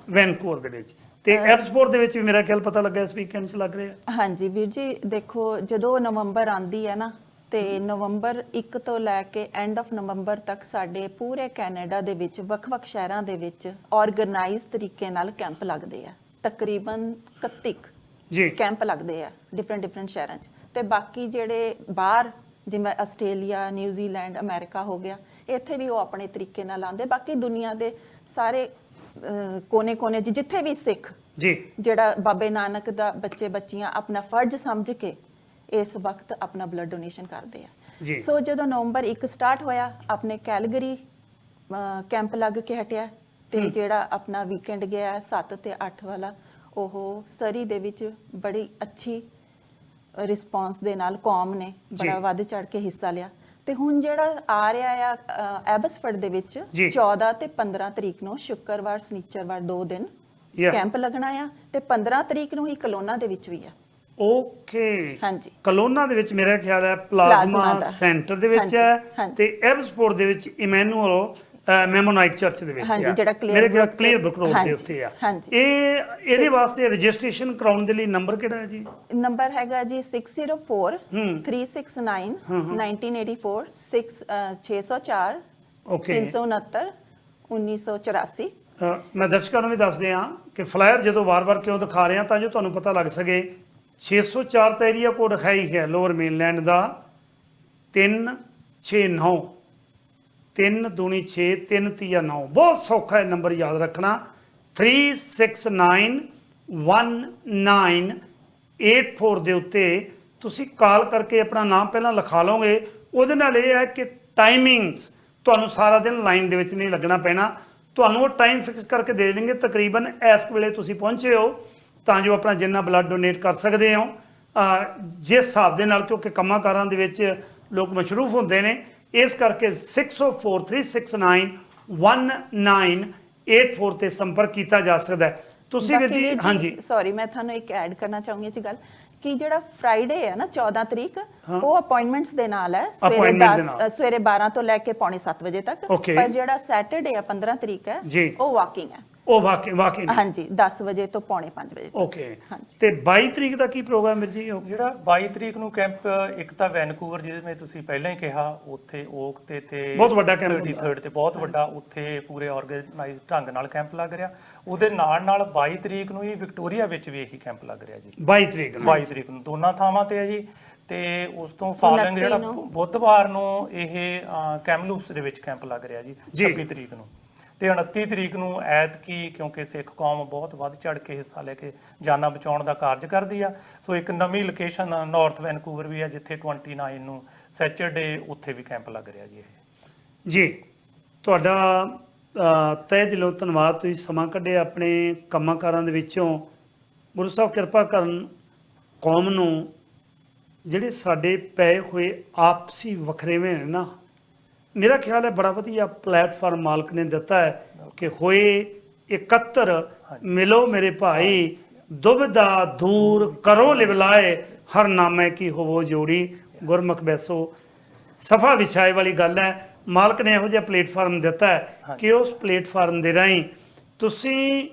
ਵੈਨਕੂਵਰ ਦੇ ਵਿੱਚ। ਤੇ ਐਪਸਪੋਰਟ ਦੇ ਵਿੱਚ ਵੀ ਮੇਰਾ ਖਿਆਲ ਪਤਾ ਲੱਗਾ ਇਸ ਵੀਕਐਂਡ ਚ ਲੱਗ ਰਿਹਾ। ਹਾਂਜੀ ਵੀਰ ਜੀ ਦੇਖੋ ਜਦੋਂ ਨਵੰਬਰ ਆਂਦੀ ਹੈ ਨਾ ਤੇ ਨਵੰਬਰ 1 ਤੋਂ ਲੈ ਕੇ ਐਂਡ ਆਫ ਨਵੰਬਰ ਤੱਕ ਸਾਡੇ ਪੂਰੇ ਕੈਨੇਡਾ ਦੇ ਵਿੱਚ ਵੱਖ-ਵੱਖ ਸ਼ਹਿਰਾਂ ਦੇ ਵਿੱਚ ਆਰਗੇਨਾਈਜ਼ ਤਰੀਕੇ ਨਾਲ ਕੈਂਪ ਲੱਗਦੇ ਆ। ਤਕਰੀਬਨ 31 ਜੀ। ਕੈਂਪ ਲੱਗਦੇ ਆ ਡਿਫਰੈਂਟ ਡਿਫਰੈਂਟ ਸ਼ਹਿਰਾਂ 'ਚ। ਤੇ ਬਾਕੀ ਜਿਹੜੇ ਬਾਹਰ ਜਿਵੇਂ ਆਸਟ੍ਰੇਲੀਆ ਨਿਊਜ਼ੀਲੈਂਡ ਅਮਰੀਕਾ ਹੋ ਗਿਆ ਇੱਥੇ ਵੀ ਉਹ ਆਪਣੇ ਤਰੀਕੇ ਨਾਲ ਆਉਂਦੇ। ਬਾਕੀ ਦੁਨੀਆ ਦੇ ਸਾਰੇ ਕੋਨੇ-ਕੋਨੇ ਜਿੱਥੇ ਵੀ ਸਿੱਖ ਜੀ ਜਿਹੜਾ ਬਾਬੇ ਨਾਨਕ ਦਾ ਬੱਚੇ ਬੱਚੀਆਂ ਆਪਣਾ ਫਰਜ਼ ਸਮਝ ਕੇ ਇਸ ਵਕਤ ਆਪਣਾ ਬਲੱਡ ਡੋਨੇਸ਼ਨ ਕਰਦੇ। ਆ ਸੋ ਜਦੋਂ ਨਵੰਬਰ 1 ਸਟਾਰਟ ਹੋਇਆ ਆਪਣੇ ਕੈਲਗਰੀ ਕੈਂਪ ਲੱਗ ਕੇ ਹਟਿਆ ਤੇ ਜਿਹੜਾ ਆਪਣਾ ਵੀਕਐਂਡ ਗਿਆ 7 ਤੇ 8 ਵਾਲਾ ਉਹ ਸਰੀ ਦੇ ਵਿੱਚ ਬੜੀ ਅੱਛੀ ਰਿਸਪੌਂਸ ਦੇ ਨਾਲ ਕੌਮ ਨੇ ਬੜਾ। ਵੱਧ ਚੜ ਕੇ ਹਿੱਸਾ ਲਿਆ ਤੇ ਹੁਣ ਜਿਹੜਾ ਆ ਰਿਹਾ ਆ ਐਬਸਫਰਡ ਦੇ ਵਿੱਚ ਜੀ। 14 ਤੇ 15 ਤਰੀਕ ਨੂੰ ਸ਼ੁੱਕਰਵਾਰ ਸਨੀਚਰਵਾਰ ਦੋ ਦਿਨ. ਕੈਂਪ ਲੱਗਣਾ ਆ ਤੇ 15 ਤਰੀਕ ਨੂੰ ਹੀ ਕਲੋਨਾ ਦੇ ਵਿੱਚ ਵੀ ਆ ਓਕੇ ਹਾਂਜੀ ਕਲੋਨਾ ਦੇ ਵਿੱਚ ਮੇਰਾ ਖਿਆਲ ਹੈ ਪਲਾਜ਼ਮਾ। ਸੈਂਟਰ ਦੇ ਵਿੱਚ ਹੈ। ਤੇ ਐਬਸਪੋਰਟ ਦੇ ਵਿੱਚ ਇਮੈਨੂਅਲ ਮੈਮੋਨਾਈਟ ਚਰਚ ਦੇ ਵਿੱਚ ਹਾਂਜੀ, ਹੈ। ਜਿਹੜਾ Clear ਮੇਰੇ ਖਿਆਲ ਕਲੀਅਰ ਤੇ- ਬੁੱਕ ਰੋਡ ਹਾਂਜੀ, ਉੱਤੇ ਆ। ਇਹ ਇਹਦੇ ਵਾਸਤੇ ਰਜਿਸਟ੍ਰੇਸ਼ਨ ਕਰਾਉਣ ਦੇ ਲਈ ਨੰਬਰ ਕਿਹੜਾ ਹੈ ਜੀ ਨੰਬਰ ਹੈਗਾ ਜੀ 604 ਹੂੰ। 369 ਹੂੰ, ਹੂੰ। 1984 6 ਅ, 604 ਓਕੇ 369 1984 ਅ, ਮੈਂ ਦਰਸ਼ਕਾਂ ਨੂੰ ਵੀ ਦੱਸ ਦਿਆਂ ਕਿ ਫਲਾਇਰ ਜਦੋਂ ਵਾਰ-ਵਾਰ ਕਿਉਂ ਦਿਖਾ ਰਹੇ ਹਾਂ ਤਾਂ ਜੋ ਤੁਹਾਨੂੰ ਪਤਾ ਲੱਗ ਸਕੇ 604 ਤਾਂ ਏਰੀਆ ਕੋਡ ਹੈ ਹੀ ਹੈ ਲੋਅਰ ਮੇਨਲੈਂਡ ਦਾ 369 3 ਦੂਣੀ 6 3 ਤੀਆ 9 ਬਹੁਤ ਸੌਖਾ ਹੈ ਨੰਬਰ ਯਾਦ ਰੱਖਣਾ। 369198 ਦੇ ਉੱਤੇ ਤੁਸੀਂ ਕਾਲ ਕਰਕੇ ਆਪਣਾ ਨਾਮ ਪਹਿਲਾਂ ਲਿਖਾ ਲਓਗੇ। ਉਹਦੇ ਨਾਲ ਇਹ ਹੈ ਕਿ ਟਾਈਮਿੰਗਸ ਤੁਹਾਨੂੰ ਸਾਰਾ ਦਿਨ ਲਾਈਨ ਦੇ ਵਿੱਚ ਨਹੀਂ ਲੱਗਣਾ ਪੈਣਾ। ਤੁਹਾਨੂੰ ਉਹ ਟਾਈਮ ਫਿਕਸ ਕਰਕੇ ਦੇ ਦੇਣਗੇ। ਤਕਰੀਬਨ ਇਸ ਵੇਲੇ ਤੁਸੀਂ ਪਹੁੰਚੇ ਹੋ, ਤਾਂ ਜੋ ਆਪਣਾ ਜਿੰਨਾ ਬਲੱਡ ਡੋਨੇਟ ਕਰ ਸਕਦੇ ਹੋ। ਜਿਸ ਹਿਸਾਬ ਦੇ ਨਾਲ ਕਿਉਂਕਿ ਕੰਮਾਂ ਕਾਰਾਂ ਦੇ ਵਿੱਚ ਲੋਕ ਮਸ਼ਰੂਫ ਹੁੰਦੇ ਨੇ ਇਸ ਕਰਕੇ 6043691984 ਤੇ ਸੰਪਰਕ ਕੀਤਾ ਜਾ ਸਕਦਾ ਹੈ ਤੁਸੀਂ ਵੀ ਜੀ ਹਾਂਜੀ ਸੌਰੀ ਮੈਂ ਤੁਹਾਨੂੰ ਇੱਕ ਐਡ ਕਰਨਾ ਚਾਹੂੰਗੀ 'ਚ ਗੱਲ ਕਿ ਜਿਹੜਾ ਫਰਾਈਡੇ ਹੈ ਨਾ 14 ਤਰੀਕ। ਉਹ ਅਪਾਇੰਟਮੈਂਟਸ ਦੇ ਨਾਲ ਹੈ ਸਵੇਰੇ Appointment ਦੇ 10 ਨਾਲ। ਅ, ਸਵੇਰੇ 12 ਤੋਂ ਲੈ ਕੇ ਪੌਣੇ 7 ਵਜੇ ਤੱਕ। ਪਰ ਜਿਹੜਾ ਸੈਟਰਡੇ ਆ 15 ਤਰੀਕ ਹੈ ਜੀ। ਉਹ ਵਾਕਿੰਗ ਹੈ ਉਹ ਵਾਕਈ ਵਾਕਈ ਨਹੀਂ। ਹਾਂਜੀ 10 ਵਜੇ ਤੋਂ ਪੌਣੇ 5 ਵਜੇ ਤੱਕ। ਓਕੇ ਹਾਂਜੀ। ਤੇ 22 ਤਰੀਕ ਦਾ ਕੀ ਪ੍ਰੋਗਰਾਮ ਹੈ ਜੀ? ਉਹ- ਜਿਹੜਾ 22 ਤਰੀਕ ਨੂੰ ਕੈਂਪ ਇੱਕ ਤਾਂ ਵੈਨਕੂਵਰ ਜਿਵੇਂ ਤੁਸੀਂ ਪਹਿਲਾਂ ਹੀ ਕਿਹਾ ਉੱਥੇ ਓਕ ਤੇ ਤੇ ਬਹੁਤ ਵੱਡਾ camp 33rd ਤੇ ਬਹੁਤ ਵੱਡਾ ਉੱਥੇ ਪੂਰੇ ਆਰਗੇਨਾਈਜ਼ ਢੰਗ ਨਾਲ ਕੈਂਪ ਲੱਗ ਰਿਹਾ। ਉਹਦੇ ਨਾਲ ਨਾਲ 22 ਤਰੀਕ ਨੂੰ ਹੀ ਵਿਕਟੋਰੀਆ ਵਿੱਚ ਵੀ ਇਹੀ ਕੈਂਪ ਲੱਗ ਰਿਹਾ ਜੀ। 22 ਤਰੀਕ ਨੂੰ। 22 ਤਰੀਕ ਨੂੰ। ਦੋਨਾਂ ਥਾਵਾਂ ਤੇ ਹੈ ਜੀ। ਤੇ ਉਸ ਤੋਂ ਫਾਲੋਇੰਗ 29 ਜਿਹੜਾ ਨੂੰ। ਬੁੱਧਵਾਰ ਨੂੰ ਇਹ ਕੈਮਲੂਪਸ ਦੇ ਵਿੱਚ ਕੈਂਪ ਲੱਗ ਰਿਹਾ ਜੀ ਜੀ। 26 ਤਰੀਕ ਨੂੰ। ਤੇ 29 ਤਰੀਕ ਨੂੰ ਐਤਕੀ ਕਿਉਂਕਿ ਸਿੱਖ ਕੌਮ ਬਹੁਤ ਵੱਧ ਚੜ ਕੇ ਹਿੱਸਾ ਲੈ ਕੇ ਜਾਨਾਂ ਬਚਾਉਣ ਦਾ ਕਾਰਜ ਕਰਦੀ ਆ। ਸੋ ਇੱਕ ਨਵੀਂ ਲੋਕੇਸ਼ਨ ਨਾਰਥ ਵੈਨਕੂਵਰ ਵੀ ਆ ਜਿੱਥੇ 29 ਨੂੰ ਸੈਚਰਡੇ ਉੱਥੇ ਵੀ ਕੈਂਪ ਲੱਗ ਰਿਹਾ ਜੀ ਇਹ। ਜੀ ਤੁਹਾਡਾ ਅ, ਤਹਿ ਦਿਲੋਂ ਧੰਨਵਾਦ। ਤੁਸੀਂ ਸਮਾਂ ਕੱਢਿਆ ਆਪਣੇ ਕੰਮਾਂ ਕਾਰਾਂ ਦੇ ਵਿੱਚੋਂ। ਗੁਰੂ ਸਾਹਿਬ ਕਿਰਪਾ ਕਰਨ ਕੌਮ ਨੂੰ ਜਿਹੜੇ ਸਾਡੇ ਪਏ ਹੋਏ ਆਪਸੀ ਵਖਰੇਵੇਂ ਨੇ ਨਾ ਮੇਰਾ ਖਿਆਲ ਹੈ ਬੜਾ ਵਧੀਆ ਪਲੇਟਫਾਰਮ ਮਾਲਕ ਨੇ ਦਿੱਤਾ ਹੈ ਕਿ ਹੋਏ ਇਕੱਤਰ ਮਿਲੋ ਮੇਰੇ ਭਾਈ ਦੁਬਦਾ ਦੂਰ ਕਰੋ ਲਿਵਲਾਏ ਹਰ ਨਾਮੇ ਕੀ ਹੋਵੋ ਜੋੜੀ। ਗੁਰਮੁਖ ਬੈਸੋ ਸਫਾ ਵਿਛਾਏ ਵਾਲੀ ਗੱਲ ਹੈ। ਮਾਲਕ ਨੇ ਇਹੋ ਜਿਹਾ ਪਲੇਟਫਾਰਮ ਦਿੱਤਾ ਹੈ ਕਿ ਉਸ ਪਲੇਟਫਾਰਮ ਦੇ ਰਾਹੀਂ ਤੁਸੀਂ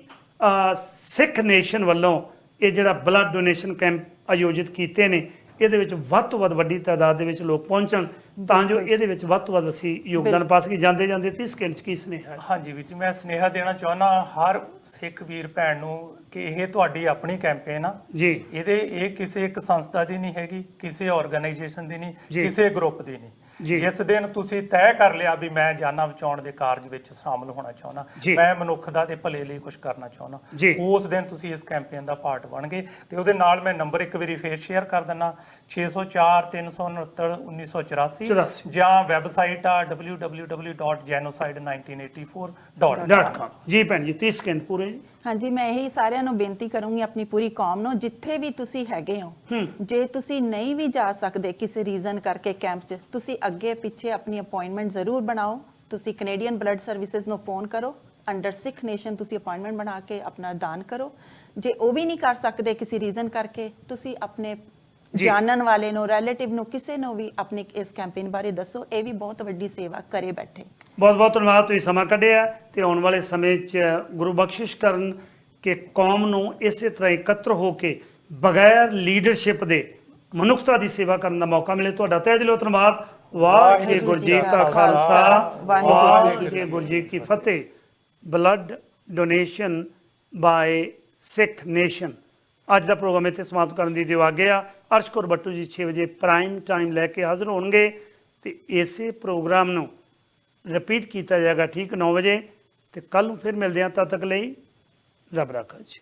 ਸਿੱਖ ਨੇਸ਼ਨ ਵੱਲੋਂ ਇਹ ਜਿਹੜਾ ਬਲੱਡ ਡੋਨੇਸ਼ਨ ਕੈਂਪ ਆਯੋਜਿਤ ਕੀਤੇ ਨੇ ਇਹਦੇ ਵਿੱਚ ਵੱਧ ਤੋਂ ਵੱਧ ਵੱਡੀ ਤਾਦਾਦ ਦੇ ਵਿੱਚ ਲੋਕ ਪਹੁੰਚਣ ਤਾਂ ਜੋ ਇਹਦੇ ਵਿੱਚ ਵੱਧ ਤੋਂ ਵੱਧ ਅਸੀਂ ਯੋਗਦਾਨ ਪਾ ਸਕੀਏ। ਜਾਂਦੇ ਜਾਂਦੇ 30 ਸਕਿੰਟ ਚ ਕੀ ਸੁਨੇਹਾ ਹੈ? ਹਾਂਜੀ ਵਿੱਚ ਮੈਂ ਸੁਨੇਹਾ ਦੇਣਾ ਚਾਹੁੰਦਾ ਹਰ ਸਿੱਖ ਵੀਰ ਭੈਣ ਨੂੰ ਕਿ ਇਹ ਤੁਹਾਡੀ ਆਪਣੀ ਕੈਂਪੇਨ ਆ। ਜੀ। ਇਹਦੇ ਇਹ ਕਿਸੇ ਇੱਕ ਸੰਸਥਾ ਦੀ ਨਹੀਂ ਹੈਗੀ ਕਿਸੇ ਆਰਗੇਨਾਈਜੇਸ਼ਨ ਦੀ ਨਹੀਂ। ਕਿਸੇ ਗਰੁੱਪ ਦੀ। ਨਹੀਂ। ਜਿਸ ਦਿਨ ਤੁਸੀਂ ਤੈਅ ਕਰ ਲਿਆ ਵੀ ਮੈਂ ਜਾਨਾਂ ਬਚਾਉਣ ਦੇ ਕਾਰਜ ਵਿੱਚ ਸ਼ਾਮਲ ਹੋਣਾ ਚਾਹੁੰਦਾ। ਮੈਂ ਮਨੁੱਖ ਦਾ ਭਲੇ ਲਈ ਕੁਝ ਕਰਨਾ ਚਾਹੁੰਦਾ। ਉਸ ਦਿਨ ਤੁਸੀਂ ਇਸ ਕੈਂਪੇਨ ਦਾ ਪਾਰਟ ਬਣ ਗਏ ਤੇ ਉਹਦੇ ਨਾਲ ਮੈਂ ਨੰਬਰ ਇੱਕ ਵਾਰੀ ਫੇਰ ਸ਼ੇਅਰ ਕਰ ਦਿੰਨਾ 604 369 1984 84 ਜਾਂ ਵੈਬਸਾਈਟ ਆ www.genocide1984.com ਡਾਟ ਕਾਮ ਜੀ ਭੈਣ ਜੀ 30 ਸਕਿੰਟ ਪੂਰੇ। ਹਾਂਜੀ ਮੈਂ ਇਹੀ ਸਾਰਿਆਂ ਨੂੰ ਬੇਨਤੀ ਕਰੂੰਗੀ ਆਪਣੀ ਪੂਰੀ ਕੌਮ ਨੂੰ ਜਿੱਥੇ ਵੀ ਤੁਸੀਂ ਹੈਗੇ ਹੋ। ਜੇ ਤੁਸੀਂ ਨਹੀਂ ਵੀ ਜਾ ਸਕਦੇ ਕਿਸੇ ਰੀਜ਼ਨ ਕਰਕੇ ਕੈਂਪ 'ਚ ਤੁਸੀਂ ਅੱਗੇ ਪਿੱਛੇ ਆਪਣੀ ਅਪਾਇੰਟਮੈਂਟ ਜ਼ਰੂਰ ਬਣਾਓ ਤੁਸੀਂ ਕੈਨੇਡੀਅਨ ਬਲੱਡ ਸਰਵਿਸਿਜ਼ ਨੂੰ ਫੋਨ ਕਰੋ ਅੰਡਰ ਸਿੱਖ ਨੇਸ਼ਨ ਤੁਸੀਂ ਅਪਾਇੰਟਮੈਂਟ ਬਣਾ ਕੇ ਆਪਣਾ ਦਾਨ ਕਰੋ ਜੇ ਉਹ ਵੀ ਨਹੀਂ ਕਰ ਸਕਦੇ ਕਿਸੇ ਰੀਜ਼ਨ ਕਰਕੇ ਤੁਸੀਂ ਆਪਣੇ। ਜਾਣਨ ਵਾਲੇ ਨੂੰ ਰਿਲੇਟਿਵ ਨੂੰ ਕਿਸੇ ਨੂੰ ਵੀ ਆਪਣੀ ਇਸ ਕੈਂਪੇਨ ਬਾਰੇ ਦੱਸੋ ਇਹ ਵੀ ਬਹੁਤ ਵੱਡੀ ਸੇਵਾ ਕਰੇ ਬੈਠੇ ਬਹੁਤ ਬਹੁਤ ਧੰਨਵਾਦ ਤੁਸੀਂ ਸਮਾਂ ਕੱਢਿਆ ਤੇ ਆਉਣ ਵਾਲੇ ਸਮੇਂ 'ਚ ਗੁਰੂ ਬਖਸ਼ਿਸ਼ ਕਰਨ ਕਿ ਕੌਮ ਨੂੰ ਇਸੇ ਤਰ੍ਹਾਂ ਇਕੱਤਰ ਹੋ ਕੇ ਬਗੈਰ ਲੀਡਰਸ਼ਿਪ ਦੇ ਮਨੁੱਖਤਾ ਦੀ ਸੇਵਾ ਕਰਨ ਦਾ ਮੌਕਾ ਮਿਲੇ। ਤੁਹਾਡਾ ਤਹਿ ਦਿਲੋਂ ਧੰਨਵਾਦ। ਵਾਹਿਗੁਰੂ ਜੀ ਕਾ ਖਾਲਸਾ। ਵਾਹਿਗੁਰੂ ਜੀ ਕੀ ਫਤਿਹ। Blood donation by Sikh nation ਅੱਜ ਦਾ ਪ੍ਰੋਗਰਾਮ ਇੱਥੇ ਸਮਾਪਤ ਕਰਨ ਦੀ ਦਿਓ ਆਗਿਆ। ਅਰਸ਼ ਕੌਰ ਬੱਟੂ ਜੀ 6 ਵਜੇ ਪ੍ਰਾਈਮ ਟਾਈਮ ਲੈ ਕੇ ਹਾਜ਼ਰ ਹੋਣਗੇ ਤੇ ਇਸੇ ਪ੍ਰੋਗਰਾਮ ਨੂੰ ਰਿਪੀਟ ਕੀਤਾ ਜਾਏਗਾ ਠੀਕ 9 ਵਜੇ ਤੇ ਕੱਲ ਨੂੰ ਫਿਰ ਮਿਲਦੇ ਹਾਂ ਤਦ ਤੱਕ ਲਈ ਰੱਬ ਰਾਖਾ ਜੀ।